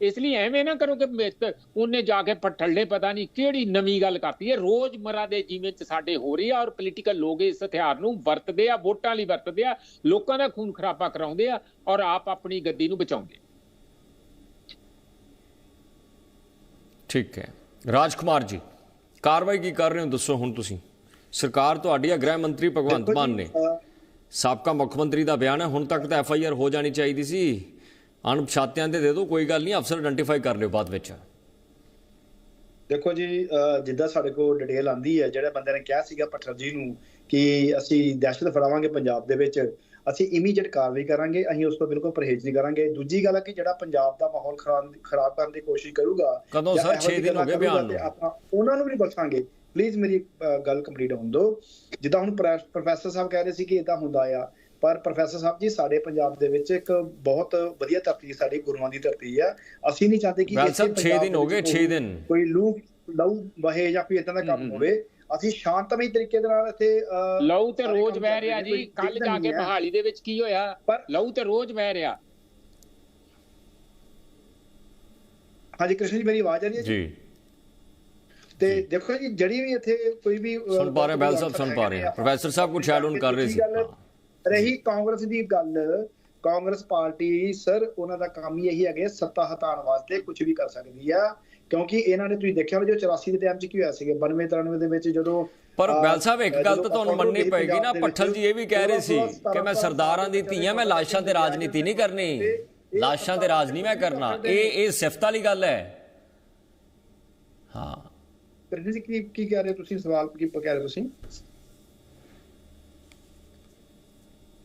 ਇਸ ਲਈ ਐਵੇਂ ਨਾ ਕਰੋ ਕਿ ਮਿੱਤ- ਉਹਨੇ ਜਾ ਕੇ ਪਠੱਲੇ ਪਤਾ ਨਹੀਂ ਕਿਹੜੀ ਨਵੀਂ ਗੱਲ ਕਰਤੀ ਹੈ। ਰੋਜ਼ਮਰਾ ਦੇ ਜੀਵਨ ਚ ਸਾਡੇ ਹੋ ਰਹੀ ਆ ਔਰ ਪੋਲੀਟੀਕਲ ਲੋਕ ਇਸ ਹਥਿਆਰ ਨੂੰ ਵਰਤਦੇ ਆ, ਵੋਟਾਂ ਲਈ ਵਰਤਦੇ ਆ, ਲੋਕਾਂ ਦਾ ਖੂਨ ਖਰਾਬਾ ਕਰਾਉਂਦੇ ਆ ਔਰ ਆਪ ਆਪਣੀ ਗੱਦੀ ਨੂੰ ਬਚਾਉਂਦੇ
ਠੀਕ ਹੈ। ਰਾਜਕੁਮਾਰ ਜੀ, ਕਾਰਵਾਈ ਕੀ ਕਰ ਰਹੇ ਹੋ? ਦੱਸੋ ਹੁਣ ਤੁਸੀਂ। ਸਰਕਾਰ ਤੁਹਾਡੀ ਹੈ ਗ੍ਰਹਿ ਮੰਤਰੀ ਭਗਵੰਤ ਮਾਨ ਨੇ। ਸਾਬਕਾ ਮੁੱਖ ਮੰਤਰੀ ਦਾ ਬਿਆਨ ਹੈ ਹੁਣ ਤੱਕ ਤਾਂ ਐਫ ਆਈ ਆਰ ਹੋ ਜਾਣੀ ਚਾਹੀਦੀ ਸੀ। ਅਣਪਛਾਤਿਆਂ ਦੇ ਦੇ ਦਿਓ ਕੋਈ ਗੱਲ ਨਹੀਂ ਅਫਸਰ ਆਇਡੈਂਟੀਫਾਈ ਕਰ ਲਿਓ ਬਾਅਦ ਵਿੱਚ।
ਦੇਖੋ ਜੀ ਜਿੱਦਾਂ ਸਾਡੇ ਕੋਲ ਡਿਟੇਲ ਆਂਦੀ ਹੈ ਜਿਹੜੇ ਬੰਦੇ ਨੇ ਕਿਹਾ ਸੀਗਾ ਪੱਠਰ ਜੀ ਨੂੰ ਕਿ ਅਸੀਂ ਦਹਿਸ਼ਤ ਫੈਲਾਵਾਂਗੇ ਪੰਜਾਬ ਦੇ ਵਿੱਚ ਅਸੀਂ ਇਮੀਡੀਏਟ ਕਾਰਵਾਈ ਕਰਾਂਗੇ ਅਸੀਂ ਉਸ ਤੋਂ ਬਿਲਕੁਲ ਪਰਹੇਜ਼ ਨਹੀਂ ਕਰਾਂਗੇ। ਦੂਜੀ ਗੱਲ ਹੈ ਕਿ ਜਿਹੜਾ ਪੰਜਾਬ ਦਾ ਮਾਹੌਲ ਖਰਾਬ ਕਰਨ ਦੀ ਕੋਸ਼ਿਸ਼ ਕਰੂਗਾ
ਕਦੋਂ ਸਰ?
ਇਹੋ
ਛੇ
ਜਿਹੀ
ਦਿਨ ਹੋ ਗਏ ਬਿਆਨ ਨੂੰ।
ਆਪਾਂ ਉਹਨਾਂ ਨੂੰ ਵੀ ਬਖਸ਼ਾਂਗੇ ਪਲੀਜ਼ ਮੇਰੀ ਗੱਲ ਕੰਪਲੀਟ ਹੋਣ ਦਿਓ। ਜਿੱਦਾਂ ਹੁਣ ਪ੍ਰੋ- ਪ੍ਰੋਫੈਸਰ ਸਾਹਿਬ ਕਹਿ ਰਹੇ ਸੀ ਕਿ ਇਦਾਂ ਹੁੰਦਾ ਆ ਪਰ ਪ੍ਰੋਫੈਸਰ ਸਾਹਿਬ ਜੀ ਸਾਡੇ ਪੰਜਾਬ ਦੇ ਵਿੱਚ ਇੱਕ ਬਹੁਤ ਵਧੀਆ ਧਰਤੀ ਸਾਡੀ ਗੁਰੂਆਂ ਦੀ ਧਰਤੀ ਆ ਅਸੀਂ ਨਹੀਂ ਚਾਹਤੇ ਕਿ ਇਸੇ
ਸਾਹਿਬ 6
ਪੰਜਾਬ
ਦਿਨ ਹੋ ਗਏ
ਵਿੱਚ
6 ਦਿਨ।
ਕੋਈ ਲੂ ਲਊ ਵਹੇ ਜਾਂ ਕੋਈ ਇਦਾਂ ਦਾ ਕੰਮ। ਹੋਵੇ। ਅਸੀਂ ਸ਼ਾਂਤਮਈ ਤਰੀਕੇ ਦੇ ਨਾਲ ਇੱਥੇ
ਲਹੂ ਤੇ ਰੋਜ਼ ਵਹਿ ਰਿਹਾ ਜੀ। ਕੱਲ ਜਾ ਕੇ। ਮਹਾਲੀ ਦੇ ਵਿੱਚ ਕੀ ਹੋਇਆ? ਲਹੂ ਤੇ ਰੋਜ਼ ਵਹਿ ਰਿਹਾ।
ਹਾਂਜੀ ਕ੍ਰਿਸ਼ਨ ਜੀ ਮੇਰੀ ਆਵਾਜ਼ ਆ ਰਹੀ ਹੈ ਜੀ?
ਜੀ।
ਤੇ ਦੇਖੋ ਜੀ ਜਿਹੜੀ ਵੀ ਇੱਥੇ ਕੋਈ ਵੀ
ਸੁਣ ਪਾ ਰਹੇ ਬੈਲ ਸਾਹਿਬ ਸੁਣ ਪਾ ਰਹੇ ਪ੍ਰੋਫੈਸਰ ਸਾਹਿਬ ਕੁਝ ਐਡ ਕਰ ਰਹੇ ਸੀ।
ਰਹੀ ਕਾਂਗਰਸ ਦੀ ਗੱਲ ਕਾਂਗਰਸ ਪਾਰਟੀ ਸਰ ਉਹਨਾਂ ਦਾ ਕੰਮ ਹੀ ਇਹੀ ਹੈਗੇ ਸੱਤਾ ਹਟਾਉਣ ਵਾਸਤੇ ਕੁਝ ਵੀ ਕਰ ਸਕਦੀ ਆ। ਕਿਉਂਕਿ ਇਹਨਾਂ ਨੇ ਤੁਸੀਂ ਦੇਖਿਆ ਜੋ 84 ਦੇ ਟਾਈਮ 'ਚ ਕੀ ਹੋਇਆ ਸੀਗਾ 92 93 ਦੇ ਵਿੱਚ ਜਦੋਂ
ਪਰ ਬੈਲ ਸਾਹਿਬ ਇੱਕ ਗੱਲ ਤਾਂ ਤੁਹਾਨੂੰ ਮੰਨਣੀ ਪਏਗੀ ਨਾ ਪੱਠਲ ਜੀ ਇਹ ਵੀ ਕਹਿ ਰਹੇ ਸੀ
16
ਕਿ ਮੈਂ ਸਰਦਾਰਾਂ ਦੀ ਧੀਆਂ ਮੈਂ ਲਾਸ਼ਾਂ ਤੇ ਰਾਜਨੀਤੀ ਨਹੀਂ ਕਰਨੀ। ਲਾਸ਼ਾਂ ਤੇ ਰਾਜ ਨਹੀਂ ਮੈਂ ਕਰਨਾ। ਇਹ ਇਹ ਸਿਫਤ ਵਾਲੀ ਗੱਲ ਹੈ। ਹਾਂ।
ਕ੍ਰਿਸ਼ਨ ਜੀ ਕੀ ਕੀ ਕਹਿ ਰਹੇ ਤੁਸੀਂ? ਸਵਾਲ ਕੀ ਕਹਿ ਰਹੇ ਤੁਸੀਂ?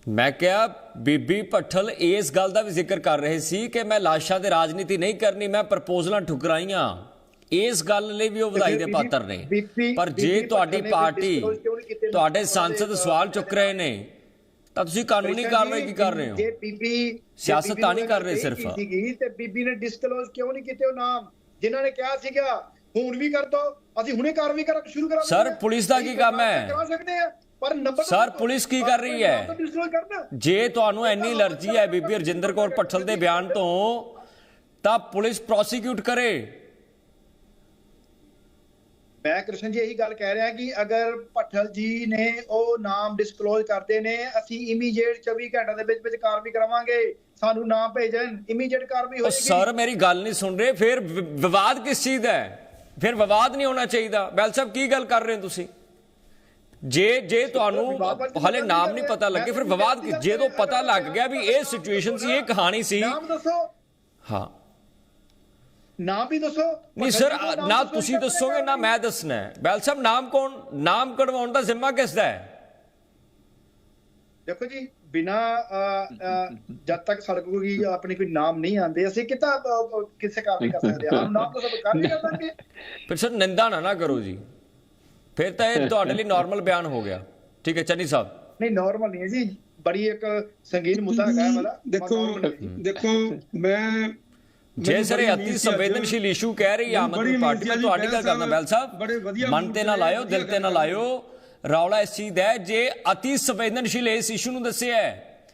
ਮੈਂ ਕਿਹਾ ਬੀਬੀ ਪੱਠਲ ਇਸ ਗੱਲ ਦਾ ਵੀ ਜ਼ਿਕਰ ਕਰ ਰਹੇ ਸੀ ਕਿ ਮੈਂ ਲਾਸ਼ਾਂ ਤੇ ਰਾਜਨੀਤੀ ਨਹੀਂ ਕਰਨੀ ਮੈਂ ਪ੍ਰਪੋਜ਼ਲਾਂ ਠੁਕਰਾਈਆਂ। ਇਸ ਗੱਲ ਲਈ ਵੀ ਉਹ ਵਧਾਈ ਦੇ ਪਾਤਰ ਨੇ। ਪਰ ਜੇ ਤੁਹਾਡੀ ਪਾਰਟੀ? ਤੁਹਾਡੇ ਸੰਸਦ ਸਵਾਲ ਚੁੱਕ ਰਹੇ ਨੇ ਤਾਂ ਤੁਸੀਂ ਕਾਨੂੰਨੀ ਕਾਰਵਾਈ ਕੀ ਕਰ ਰਹੇ ਹੋ?
ਜੇ ਬੀਬੀ
ਸਿਆਸਤ ਤਾਂ ਨਹੀਂ ਕਰ ਰਹੇ ਸਿਰਫ।
ਤੇ ਬੀਬੀ ਨੇ ਡਿਸਕਲੋਜ਼ ਕਿਉਂ ਨਹੀਂ ਕੀਤੇ ਉਹ ਨਾਮ? ਜਿਨ੍ਹਾਂ ਨੇ ਕਿਹਾ ਸੀਗਾ ਹੁਣ ਵੀ ਕਰ ਦੋ ਅਸੀਂ ਹੁਣੇ ਕਾਰਵਾਈ ਕਰ ਸ਼ੁਰੂ ਕਰਾ
ਸਰ। ਪੁਲਿਸ ਦਾ ਕੀ ਕੰਮ ਹੈ?
ਕਰਾ ਸਕਦੇ ਆ ਪਰ ਨੰਬਰ
ਸਰ, ਪੁਲਿਸ ਕੀ ਕਰ ਰਹੀ ਹੈ? ਜੇ ਤੁਹਾਨੂੰ ਇੰਨੀ ਅਲਰਜੀ ਹੈ ਬੀਬੀ ਰਜਿੰਦਰ ਕੌਰ ਪੱਠਲ ਦੇ ਬਿਆਨ ਤੋਂ ਤਾਂ ਪੁਲਿਸ ਪ੍ਰੋਸੀਕਿਊਟ ਕਰੇ।
ਮੈਂ ਕ੍ਰਿਸ਼ਨ ਜੀ ਇਹੀ ਗੱਲ ਕਹਿ ਰਿਹਾ ਕਿ ਅਗਰ ਭੱਠਲ ਜੀ ਨੇ ਉਹ ਨਾਮ ਡਿਸਕਲੋਜ਼ ਕਰਦੇ ਨੇ ਅਸੀਂ ਇਮੀਡੀਏਟ 24 ਘੰਟਿਆਂ ਦੇ ਵਿੱਚ ਵਿੱਚ ਕਾਰਵਾਈ ਕਰਾਵਾਂਗੇ। ਸਾਨੂੰ ਨਾਮ ਭੇਜਣ। ਇਮੀਡੀਏਟ ਕਾਰਵਾਈ ਹੋਏਗੀ।
ਸਰ ਮੇਰੀ ਗੱਲ ਨਹੀਂ ਸੁਣ ਰਹੇ। ਫਿਰ ਵਿਵਾਦ ਕਿਸ ਚੀਜ਼ ਦਾ ਹੈ? ਫਿਰ ਵਿਵਾਦ ਨਹੀਂ ਹੋਣਾ ਚਾਹੀਦਾ। ਬੈਲ ਸਾਹਿਬ ਕੀ ਗੱਲ ਕਰ ਰਹੇ ਹੋ ਤੁਸੀਂ? ਜੇ ਜੇ ਤੁਹਾਨੂੰ ਹਲੇ ਨਾਮ
ਨਹੀਂ
ਪਤਾ। ਲੱਗੇ ਫਿਰ ਵਿਵਾਦ ਜਦੋਂ ਪਤਾ ਲੱਗ ਗਿਆ ਵੀ ਇਹ ਸਿਚੁਏਸ਼ਨ ਸੀ ਇਹ ਕਹਾਣੀ ਸੀ।
ਨਾਮ ਦੱਸੋ।
ਹਾਂ।
ਨਾਮ ਵੀ ਦੱਸੋ।
ਨਹੀਂ ਸਰ ਨਾ ਤੁਸੀਂ ਦੱਸੋਗੇ ਨਾ ਮੈਂ ਦੱਸਣਾ ਹੈ। ਬੈਲ ਸਾਹਿਬ ਨਾਮ ਕੌਣ? ਨਾਮ ਕਢਵਾਉਣ ਦਾ ਜ਼ਿੰਮਾ ਕਿਸ ਦਾ ਹੈ?
ਦੇਖੋ ਜੀ ਬਿਨਾ ਜਦ ਤੱਕ ਸਾਡੇ ਕੋਲ ਕੋਈ ਆਪਣੀ ਕੋਈ ਨਾਮ ਨਹੀਂ ਆਂਦੇ ਅਸੀਂ ਕਿਤਾ ਕਿਸੇ ਕਾਰਵਾਈ ਕਰ ਸਕਦੇ? ਹਾਂ ਸਾਨੂੰ ਨਾਮ ਤਾਂ ਸਭ ਕਰ ਨਹੀਂ ਕਰ ਸਕਦੇ।
ਫਿਰ ਸਰ ਨਿੰਦਾ ਨਾ ਨਾ ਕਰੋ ਜੀ। ਫਿਰ ਤਾਂ ਇਹ ਤੁਹਾਡੇ ਲਈ ਨਾਰਮਲ ਬਿਆਨ ਹੋ ਗਿਆ। ਠੀਕ ਹੈ ਚੰਨੀ ਸਾਹਿਬ?
ਨਹੀਂ ਨਾਰਮਲ ਨਹੀਂ ਹੈ ਜੀ। ਬੜੀ ਇੱਕ ਸੰਗੀਨ ਮੁੱਦਾ ਇਹ ਵਾਲਾ।
ਦੇਖੋ
ਹੈ।
ਦੇਖੋ ਮੈਂ
ਜੇ ਸਰ ਅਤੀ ਸੰਵੇਦਨਸ਼ੀਲ ਇਸ਼ੂ ਕਹਿ ਰਹੀ ਹੈ ਆਮ
ਮੈਨੂੰ
ਆਦਮੀ ਪਾਰਟੀ ਮੈਂ ਤੁਹਾਡੀ ਗੱਲ ਕਰਦਾ ਬੈਲ ਸਾਹਿਬ ਮਨ ਤੇ ਨਾ ਲਾਇਓ ਦਿਲ ਤੇ ਨਾ ਲਾਇਓ। ਰੌਲਾ ਇਸ ਚੀਜ਼ ਦਾ ਹੈ ਜੇ ਅਤੀ ਸੰਵੇਦਨਸ਼ੀਲ ਇਸ ਇਸ਼ੂ ਨੂੰ ਦੱਸਿਆ ਹੈ।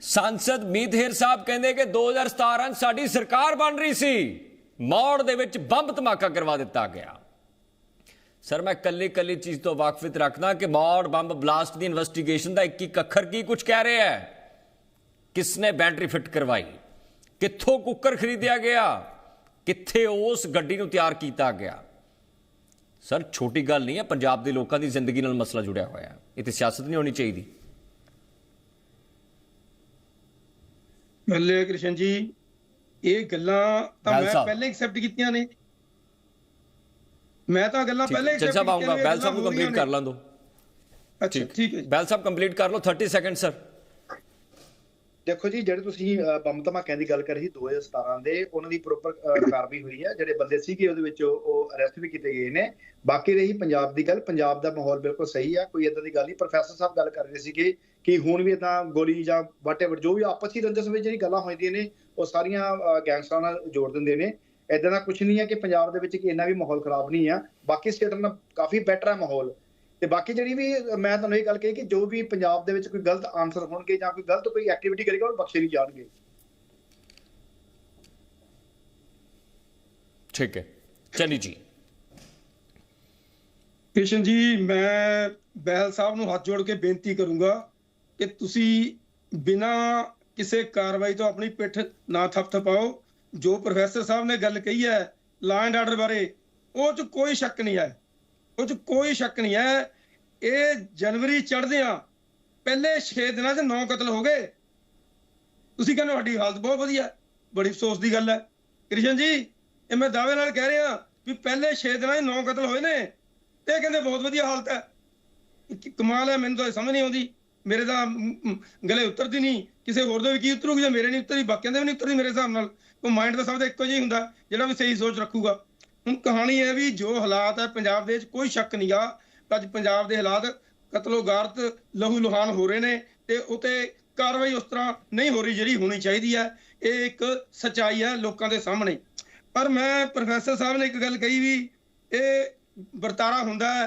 ਸੰਸਦ ਮੀਤਹਿਰ ਸਾਹਿਬ ਕਹਿੰਦੇ ਕਿ 2017 'ਚ ਸਾਡੀ ਸਰਕਾਰ ਬਣ ਰਹੀ ਸੀ, ਮੌੜ ਦੇ ਵਿੱਚ ਬੰਬ ਧਮਾਕਾ ਕਰਵਾ ਦਿੱਤਾ ਗਿਆ। ਸਰ, ਮੈਂ ਕੱਲੀ ਕੱਲੀ ਚੀਜ਼ ਤੋਂ ਵਾਕਫਿਤ ਰੱਖਦਾ ਕਿ ਮੌੜ ਬੰਬ ਬਲਾਸਟ ਦੀ ਇਨਵੈਸਟੀਗੇਸ਼ਨ ਦਾ ਇੱਕ ਇੱਕ ਅੱਖਰ ਕੀ ਕੁਝ ਕਹਿ ਰਿਹਾ ਹੈ? ਕਿਸਨੇ ਬੈਟਰੀ ਫਿੱਟ ਕਰਵਾਈ? ਕਿੱਥੋਂ ਕੁੱਕਰ ਖਰੀਦਿਆ ਗਿਆ? ਕਿੱਥੇ ਉਸ ਗੱਡੀ ਨੂੰ ਤਿਆਰ ਕੀਤਾ ਗਿਆ? ਸਰ ਛੋਟੀ ਗੱਲ ਨਹੀਂ ਹੈ ਪੰਜਾਬ ਦੇ ਲੋਕਾਂ ਦੀ ਜ਼ਿੰਦਗੀ ਨਾਲ ਮਸਲਾ ਜੁੜਿਆ ਹੋਇਆ ਹੈ। ਇਹ ਤੇ ਸਿਆਸਤ ਨਹੀਂ ਹੋਣੀ ਚਾਹੀਦੀ।
ਬੱਲੇ ਕ੍ਰਿਸ਼ਨ ਜੀ ਇਹ ਗੱਲਾਂ ਤਾਂ ਮੈਂ। ਪਹਿਲਾਂ ਐਕਸੈਪਟ ਕੀਤੀਆਂ ਨੇ। ਮੈਂ ਤਾਂ ਗੱਲਾਂ ਪਹਿਲਾਂ
ਸਾਹਿਬ ਆਉਂਗਾ
ਨੇ,
ਬੈਲ ਸਾਹਿਬ ਨੂੰ ਕੰਪਲੀਟ ਕਰ ਲਾਂ ਦੋ।
ਅੱਛਾ ਠੀਕ। ਹੈ।
ਬੈਲ ਸਾਹਿਬ ਕੰਪਲੀਟ ਕਰ ਲਓ। 30 ਸੈਕਿੰਡ ਸਰ
ਦੇਖੋ ਜੀ, ਜਿਹੜੇ ਤੁਸੀਂ ਬੰਬ ਧਮਾਕਿਆਂ ਦੀ ਗੱਲ ਕਰੀ ਸੀ 2017 ਦੇ, ਉਹਨਾਂ ਦੀ ਪ੍ਰੋਪਰ ਕਾਰਵਾਈ ਹੋਈ ਹੈ। ਜਿਹੜੇ ਬੰਦੇ ਸੀਗੇ, ਉਹਦੇ ਵਿੱਚ ਉਹ- ਅਰੈਸਟ ਵੀ ਕੀਤੇ ਗਏ ਨੇ। ਬਾਕੀ ਰਹੀ ਪੰਜਾਬ ਦੀ ਗੱਲ। ਪੰਜਾਬ ਦਾ ਮਾਹੌਲ ਬਿਲਕੁਲ ਸਹੀ ਆ, ਕੋਈ ਇਦਾਂ ਦੀ ਗੱਲ ਨਹੀਂ। ਪ੍ਰੋਫੈਸਰ ਸਾਹਿਬ ਗੱਲ ਕਰ ਰਹੇ ਸੀਗੇ ਕਿ ਹੁਣ ਵੀ ਇਦਾਂ ਗੋਲੀ ਜਾਂ ਵਾਟਐਵਰ ਜੋ ਵੀ ਆਪਸ ਹੀ ਰੰਜਸ ਵਿੱਚ ਜਿਹੜੀ ਗੱਲਾਂ ਹੋਈਆਂ ਨੇ, ਉਹ ਸਾਰੀਆਂ ਗੈਂਗਸਟਰਾਂ ਨਾਲ ਜੋੜ ਦਿੰਦੇ ਨੇ। ਇਦਾਂ ਦਾ ਕੁਝ ਨਹੀਂ ਹੈ ਕਿ ਪੰਜਾਬ ਦੇ ਵਿੱਚ ਕਿ ਇੰਨਾ ਵੀ ਮਾਹੌਲ ਖਰਾਬ ਨਹੀਂ ਆ। ਬਾਕੀ ਸਟੇਟਾਂ ਨਾਲ ਕਾਫੀ ਬੈਟਰ ਹੈ ਮਾਹੌਲ। ਤੇ ਬਾਕੀ ਜਿਹੜੀ ਵੀ ਮੈਂ ਤੁਹਾਨੂੰ ਇਹ ਗੱਲ ਕਹੀ ਕਿ ਜੋ ਵੀ ਪੰਜਾਬ ਦੇ ਵਿੱਚ ਕੋਈ ਗਲਤ ਆਨਸਰ ਹੋਣਗੇ ਜਾਂ ਕੋਈ ਗਲਤ ਕੋਈ ਐਕਟੀਵਿਟੀ ਕਰੇਗਾ ਉਹ ਬਖਸ਼ੇ ਨਹੀਂ ਜਾਣਗੇ।
ਠੀਕ ਹੈ। ਚੰਨੀ ਜੀ।
ਕ੍ਰਿਸ਼ਨ ਜੀ ਮੈਂ ਬਹਿਲ ਸਾਹਿਬ ਨੂੰ ਹੱਥ ਜੋੜ ਕੇ ਬੇਨਤੀ ਕਰੂੰਗਾ ਕਿ ਤੁਸੀਂ ਬਿਨਾਂ ਕਿਸੇ ਕਾਰਵਾਈ ਤੋਂ ਆਪਣੀ ਪਿੱਠ ਨਾ ਥਪਥਪਾਓ। ਜੋ ਪ੍ਰੋਫੈਸਰ ਸਾਹਿਬ ਨੇ ਗੱਲ ਕਹੀ ਹੈ ਲਾ ਐਂਡ ਆਰਡਰ ਬਾਰੇ ਉਹ 'ਚ ਕੋਈ ਸ਼ੱਕ ਨਹੀਂ ਹੈ। ਉਹ 'ਚ ਕੋਈ ਸ਼ੱਕ ਨਹੀਂ ਹੈ। ਇਹ ਜਨਵਰੀ ਚੜ੍ਹਦਿਆਂ ਪਹਿਲੇ 6 ਦਿਨਾਂ 'ਚ 9 ਕਤਲ ਹੋ ਗਏ। ਤੁਸੀਂ ਕਹਿੰਦੇ ਹੋ ਸਾਡੀ ਹਾਲਤ ਬਹੁਤ ਵਧੀਆ ਬੜੀ ਅਫਸੋਸ ਦੀ ਗੱਲ ਹੈ। ਕ੍ਰਿਸ਼ਨ ਜੀ, ਇਹ ਮੈਂ ਦਾਅਵੇ ਨਾਲ ਕਹਿ ਰਿਹਾ ਵੀ ਪਹਿਲੇ 6 ਦਿਨਾਂ 'ਚ 9 ਕਤਲ ਹੋਏ ਨੇ। ਤੇ ਇਹ ਕਹਿੰਦੇ ਬਹੁਤ ਵਧੀਆ ਹਾਲਤ ਹੈ। ਕਮਾਲ ਹੈ, ਮੈਨੂੰ ਤਾਂ ਸਮਝ ਨਹੀਂ ਆਉਂਦੀ। ਮੇਰੇ ਤਾਂ ਗਲੇ ਉਤਰਦੀ ਨਹੀਂ। ਕਿਸੇ ਹੋਰ ਦੇ ਵੀ ਕੀ ਉਤਰੂਗੀ ਜੇ ਮੇਰੇ ਨਹੀਂ ਉਤਰੀ ਬਾਕੀਆਂ ਦੇ ਵੀ ਨਹੀਂ ਉਤਰਦੀ ਮੇਰੇ ਹਿਸਾਬ ਨਾਲ। ਉਹ ਮਾਈਂਡ ਤਾਂ ਸਭ ਦਾ ਇੱਕੋ ਜਿਹਾ ਹੀ ਹੁੰਦਾ, ਜਿਹੜਾ ਵੀ ਸਹੀ ਸੋਚ ਰੱਖੂਗਾ। ਹੁਣ ਕਹਾਣੀ ਹੈ ਵੀ ਜੋ ਹਾਲਾਤ ਹੈ, ਪੰਜਾਬ ਦੇ ਵਿੱਚ ਕੋਈ ਸ਼ੱਕ ਨਹੀਂ ਆ ਅੱਜ ਪੰਜਾਬ ਦੇ ਹਾਲਾਤ ਕਤਲੋਗਾਰਤ ਲਹੂ ਲੁਹਾਨ ਹੋ ਰਹੇ ਨੇ ਤੇ ਉਤੇ ਕਾਰਵਾਈ ਉਸ ਤਰ੍ਹਾਂ ਨਹੀਂ ਹੋ ਰਹੀ ਜਿਹੜੀ ਹੋਣੀ ਚਾਹੀਦੀ ਹੈ। ਇਹ ਇੱਕ ਸਚਾਈ ਹੈ ਲੋਕਾਂ ਦੇ ਸਾਹਮਣੇ। ਪਰ ਮੈਂ ਪ੍ਰੋਫੈਸਰ ਸਾਹਿਬ ਨੇ ਇੱਕ ਗੱਲ ਕਹੀ ਵੀ ਇਹ ਵਰਤਾਰਾ ਹੁੰਦਾ ਹੈ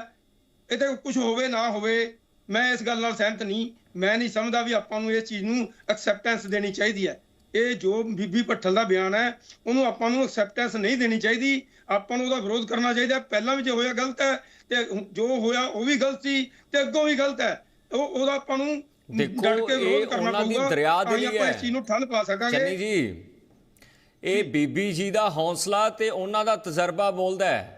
ਇਹ ਤੇ ਕੁਝ ਹੋਵੇ ਨਾ ਹੋਵੇ, ਮੈਂ ਇਸ ਗੱਲ ਨਾਲ ਸਹਿਮਤ ਨਹੀਂ। ਮੈਂ ਨਹੀਂ ਸਮਝਦਾ ਵੀ ਆਪਾਂ ਨੂੰ ਇਸ ਚੀਜ਼ ਨੂੰ ਐਕਸੈਪਟੈਂਸ ਦੇਣੀ ਚਾਹੀਦੀ ਹੈ। ਇਹ ਜੋ ਬੀਬੀ ਭੱਠਲ ਦਾ ਬਿਆਨ ਹੈ ਉਹਨੂੰ ਆਪਾਂ ਨੂੰ ਐਕਸੈਪਟੈਂਸ ਨਹੀਂ ਦੇਣੀ ਚਾਹੀਦੀ। ਆਪਾਂ ਨੂੰ ਉਹਦਾ ਵਿਰੋਧ ਕਰਨਾ ਚਾਹੀਦਾ। ਪਹਿਲਾਂ ਵੀ ਜੇ ਹੋਇਆ ਗਲਤ ਹੈ ਤੇ ਜੋ ਹੋਇਆ ਉਹ ਵੀ ਗਲਤ ਸੀ ਤੇ ਅੱਗੋਂ ਵੀ ਗਲਤ ਹੈ। ਉਹ ਉਹਦਾ ਆਪਾਂ ਨੂੰ
ਦੇਖੋ,
ਡਟ ਕੇ ਵਿਰੋਧ
ਇਹ
ਕਰਨਾ
ਉਹਨਾਂ ਦੀ
ਪਊਗਾ।
ਦਰਿਆ
ਹੀ
ਦਿਲੀ
ਆਪਾਂ। ਇਸ ਚੀਜ਼ ਨੂੰ ਠੱਲ ਪਾ ਸਕਾਂਗੇ।
ਚੰਨੀ ਜੀ ਇਹ ਬੀਬੀ ਜੀ ਦਾ ਹੌਸਲਾ ਤੇ ਉਹਨਾਂ ਦਾ ਤਜਰਬਾ ਬੋਲਦਾ ਹੈ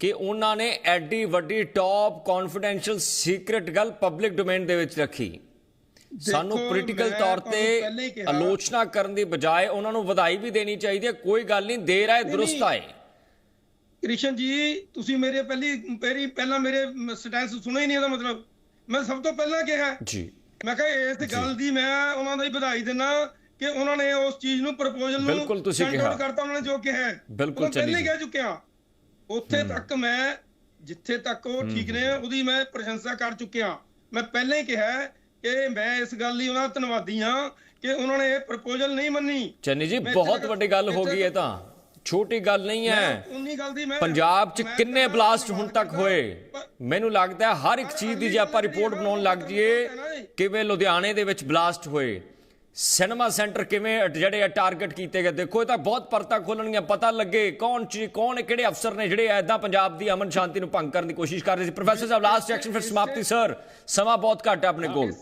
ਕਿ ਉਹਨਾਂ ਨੇ ਐਡੀ ਵੱਡੀ ਟੌਪ ਕੌਨਫੀਡੈਂਸ਼ੀਅਲ ਸੀਕ੍ਰੀਟ ਗੱਲ ਪਬਲਿਕ ਡੋਮੇਨ ਦੇ ਵਿੱਚ ਰੱਖੀ। ਸਾਨੂੰ ਪੋਲੀਟੀਕਲ ਤੌਰ
ਪਹਿਲਾਂ
ਤੇ ਆਲੋਚਨਾ ਕਰਨ ਦੀ ਬਜਾਏ ਉਹਨਾਂ ਨੂੰ ਵਧਾਈ ਵੀ ਦੇਣੀ ਚਾਹੀਦੀ ਹੈ ਕੋਈ ਗੱਲ ਨਹੀਂ ਦੇਰ ਆਏ ਦਰੁਸਤ। ਆਏ
ਕ੍ਰਿਸ਼ਨ ਜੀ ਤੁਸੀਂ ਮੇਰੇ ਪਹਿਲੀ ਮੇਰੀ ਪਹਿਲਾਂ ਮੇਰੇ ਸਟੈਂਸ ਸੁਣੇ ਹੀ ਨਹੀਂ ਇਹਦਾ ਮਤਲਬ ਮੈਂ ਸਭ ਤੋਂ ਪਹਿਲਾਂ ਕਿਹਾ
ਜੀ
ਮੈਂ ਕਿਹਾ ਇਸ ਗੱਲ ਦੀ ਮੈਂ ਉਹਨਾਂ ਦਾ ਹੀ ਵਧਾਈ ਦਿੰਦਾ ਕਿ ਉਹਨਾਂ ਨੇ ਉਸ ਚੀਜ਼ ਨੂੰ ਪ੍ਰਪੋਜ਼ਲ ਨੂੰ
ਬਿਲਕੁਲ ਤੁਸੀਂ ਕਿਹਾ।
ਕਰਤਾ ਉਹਨਾਂ ਨੇ ਜੋ ਕਿਹਾ।
ਬਿਲਕੁਲ
ਉਹ ਪਹਿਲਾਂ। ਕਹਿ ਚੁੱਕਿਆ ਉੱਥੇ ਤੱਕ ਮੈਂ ਜਿੱਥੇ ਤੱਕ ਉਹ ਠੀਕ ਨੇ ਉਹਦੀ ਮੈਂ ਪ੍ਰਸ਼ੰਸਾ ਕਰ ਚੁੱਕਿਆ ਮੈਂ ਪਹਿਲਾਂ ਹੀ ਕਿਹਾ ਕਿ ਮੈਂ ਇਸ ਗੱਲ ਲਈ ਉਹਨਾਂ ਦਾ ਧੰਨਵਾਦੀ ਹਾਂ ਕਿ ਉਹਨਾਂ ਨੇ ਇਹ ਪ੍ਰਪੋਜ਼ਲ ਨਹੀਂ ਮੰਨੀ।
ਚੰਨੀ ਜੀ ਬਹੁਤ ਵੱਡੀ ਗੱਲ ਹੋ ਗਈ ਇਹ ਤਾਂ। ਛੋਟੀ ਗੱਲ ਨਹੀਂ ਹੈ।
ਮੈਂ ਉਨੀ ਗੱਲ ਦੀ ਮੈਂ
ਪੰਜਾਬ 'ਚ ਕਿੰਨੇ ਬਲਾਸਟ ਹੁਣ ਤੱਕ ਹੋਏ? ਮੈਨੂੰ ਲੱਗਦਾ ਹਰ ਇੱਕ ਚੀਜ਼ ਦੀ ਜੇ ਆਪਾਂ ਰਿਪੋਰਟ ਬਣਾਉਣ ਲੱਗ ਜਾਈਏ ਕਿਵੇਂ ਲੁਧਿਆਣੇ ਦੇ ਵਿੱਚ ਬਲਾਸਟ ਹੋਏ? ਸਿਨੇਮਾ ਸੈਂਟਰ ਕਿਵੇਂ ਜਿਹੜੇ ਟਾਰਗੇਟ ਕੀਤੇ ਗਏ? ਦੇਖੋ ਇਹ ਤਾਂ ਬਹੁਤ ਪਰਤਾ ਖੋਲਣਗੀਆਂ ਪਤਾ ਲੱਗੇ ਕੌਣ ਚੀ ਕੌਣ ਕਿਹੜੇ ਅਫਸਰ ਨੇ ਜਿਹੜੇ ਐਦਾਂ ਪੰਜਾਬ ਦੀ ਅਮਨ ਸ਼ਾਂਤੀ ਨੂੰ ਭੰਗ ਕਰਨ ਦੀ ਕੋਸ਼ਿਸ਼ ਕਰ ਰਹੇ ਸੀ। ਪ੍ਰੋਫੈਸਰ ਸਾਹਿਬ ਲਾਸਟ ਐਕਸ਼ਨ ਫਿਰ ਸਮਾਪਤੀ ਸਰ ਸਮਾਂ ਬਹੁਤ ਘੱਟ ਹੈ ਆਪਣੇ ਕੋਲ।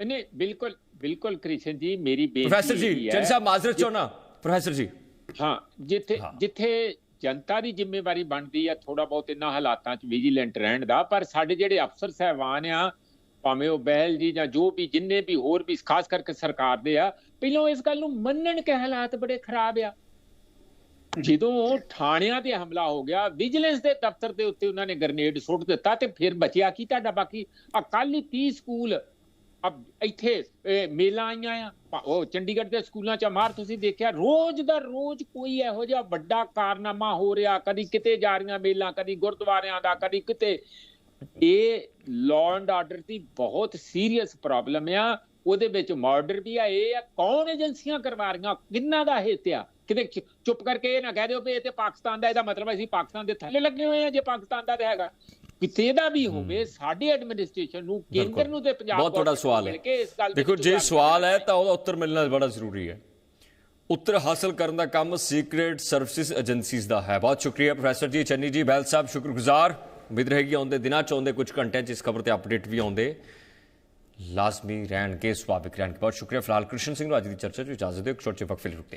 ਨਹੀਂ ਬਿਲਕੁਲ ਬਿਲਕੁਲ ਕ੍ਰਿਸ਼ਨ ਜੀ ਮੇਰੀ ਬੇਨਤੀ
ਪ੍ਰੋਫੈਸਰ ਜੀ ਚੰਨੀ ਸਾਹਿਬ ਮਾਜ਼ਰਤ ਚਾਹਣਾ ਪ੍ਰੋਫੈਸਰ ਜੀ।
ਹਾਂ ਜਿੱਥੇ। ਜਿੱਥੇ ਜਨਤਾ ਦੀ ਜ਼ਿੰਮੇਵਾਰੀ ਬਣਦੀ ਆ ਥੋੜਾ ਬਹੁਤ ਇਹਨਾਂ ਹਾਲਾਤਾਂ 'ਚ ਵਿਜੀਲੈਂਟ ਰਹਿਣ ਦਾ ਪਰ ਸਾਡੇ ਜਿਹੜੇ ਅਫਸਰ ਸਹਿਬਾਨ ਆ ਭਾਵੇਂ ਉਹ ਬਹਿਲ ਜੀ ਜਾਂ ਜੋ ਵੀ ਜਿੰਨੇ ਵੀ ਹੋਰ ਵੀ, ਖਾਸ ਕਰਕੇ ਸਰਕਾਰ ਦੇ ਆ, ਪਹਿਲਾਂ ਇਸ ਗੱਲ ਨੂੰ ਮੰਨਣ ਕੇ ਹਾਲਾਤ ਬੜੇ ਖਰਾਬ ਆ। ਜਦੋਂ ਥਾਣਿਆਂ ਤੇ ਹਮਲਾ ਹੋ ਗਿਆ, ਵਿਜੀਲੈਂਸ ਦੇ ਦਫ਼ਤਰ ਦੇ ਉੱਤੇ ਉਹਨਾਂ ਨੇ ਗ੍ਰਨੇਡ ਸੁੱਟ ਦਿੱਤਾ ਤੇ ਫਿਰ ਬਚਿਆ ਕੀ ਤੁਹਾਡਾ ਬਾਕੀ? ਅਕਾਲੀ ਕੱਲ 30 ਸਕੂਲ ਅਬ ਇੱਥੇ, ਇਹ ਮੇਲਾ ਆਈਆਂ ਆ। ਉਹ ਚੰਡੀਗੜ੍ਹ ਦੇ ਸਕੂਲਾਂ ਚ ਮਾਰ ਤੁਸੀਂ ਦੇਖਿਆ, ਰੋਜ਼ ਦਾ ਰੋਜ਼ ਕੋਈ ਇਹੋ ਜਿਹਾ ਵੱਡਾ ਕਾਰਨਾਮਾ ਹੋ ਰਿਹਾ, ਕਦੀ ਕਿਤੇ ਜਾ ਰਹੀਆਂ ਮੇਲਾਂ, ਕਦੀ ਗੁਰਦੁਆਰਿਆਂ ਦਾ, ਕਦੀ ਕਿਤੇ। ਇਹ ਲਾਅ ਐਂਡ ਆਰਡਰ ਦੀ ਬਹੁਤ ਸੀਰੀਅਸ ਪ੍ਰੋਬਲਮ ਆ। ਉਹਦੇ ਵਿੱਚ ਮਰਡਰ ਵੀ ਆ ਇਹ ਆ। ਕੌਣ ਏਜੰਸੀਆਂ ਕਰਵਾ ਰਹੀਆਂ? ਕਿੰਨਾ ਦਾ ਹਿੱਤ ਆ? ਕਿਤੇ ਚੁੱਪ ਕਰਕੇ ਇਹ ਨਾ ਕਹਿ ਦਿਓ ਵੀ ਇਹ ਤੇ ਪਾਕਿਸਤਾਨ ਦਾ ਇਹਦਾ ਮਤਲਬ ਅਸੀਂ ਪਾਕਿਸਤਾਨ ਦੇ ਥੱਲੇ ਲੱਗੇ ਹੋਏ ਆ ਜੇ ਪਾਕਿਸਤਾਨ ਦਾ ਤੇ ਹੈਗਾ। ਕਿਤੇ ਦਾ ਵੀ ਹੋਵੇ ਸਾਡੇ ਐਡਮਿਨਿਸਟ੍ਰੇਸ਼ਨ ਨੂੰ ਕੇਂਦਰ। ਨੂੰ ਤੇ ਪੰਜਾਬ
ਬਹੁਤ ਵੱਡਾ ਸਵਾਲ ਹੈ। ਦੇਖੋ ਜੇ ਸਵਾਲ ਹੈ ਤਾਂ ਉਹਦਾ ਉੱਤਰ ਮਿਲਣਾ ਬੜਾ ਜ਼ਰੂਰੀ ਹੈ। ਉੱਤਰ ਹਾਸਲ ਕਰਨ ਦਾ ਕੰਮ ਸੀਕ੍ਰੀਟ ਸਰਵਿਸਿਜ਼ ਏਜੰਸੀਜ਼ ਦਾ ਹੈ। ਬਹੁਤ ਸ਼ੁਕਰੀਆ ਪ੍ਰੋਫੈਸਰ ਜੀ ਚੰਨੀ ਜੀ ਬੈਲ ਸਾਹਿਬ ਸ਼ੁਕਰਗੁਜ਼ਾਰ। ਉਮੀਦ ਰਹੇਗੀ ਆਉਂਦੇ ਦਿਨਾਂ ਚ ਆਉਂਦੇ ਕੁਝ ਘੰਟਿਆਂ ਚ ਇਸ ਖਬਰ ਤੇ ਅਪਡੇਟ ਵੀ ਆਉਂਦੇ। ਲਾਜ਼ਮੀ ਰਹਿਣਗੇ ਸੁਭਾਵਿਕ ਰਹਿਣਗੇ ਬਹੁਤ ਸ਼ੁਕਰੀਆ। ਫਿਲਹਾਲ ਕ੍ਰਿਸ਼ਨ ਸਿੰਘ ਨੂੰ ਅੱਜ ਦੀ ਚਰਚਾ ਚ ਇਜਾਜ਼ਤ ਦਿਓ। ਇੱਕ ਛੋਟੇ ਜਿਹੇ ਵਕਫੇ ਲਈ ਰੁਕਦੇ ਹਾਂ।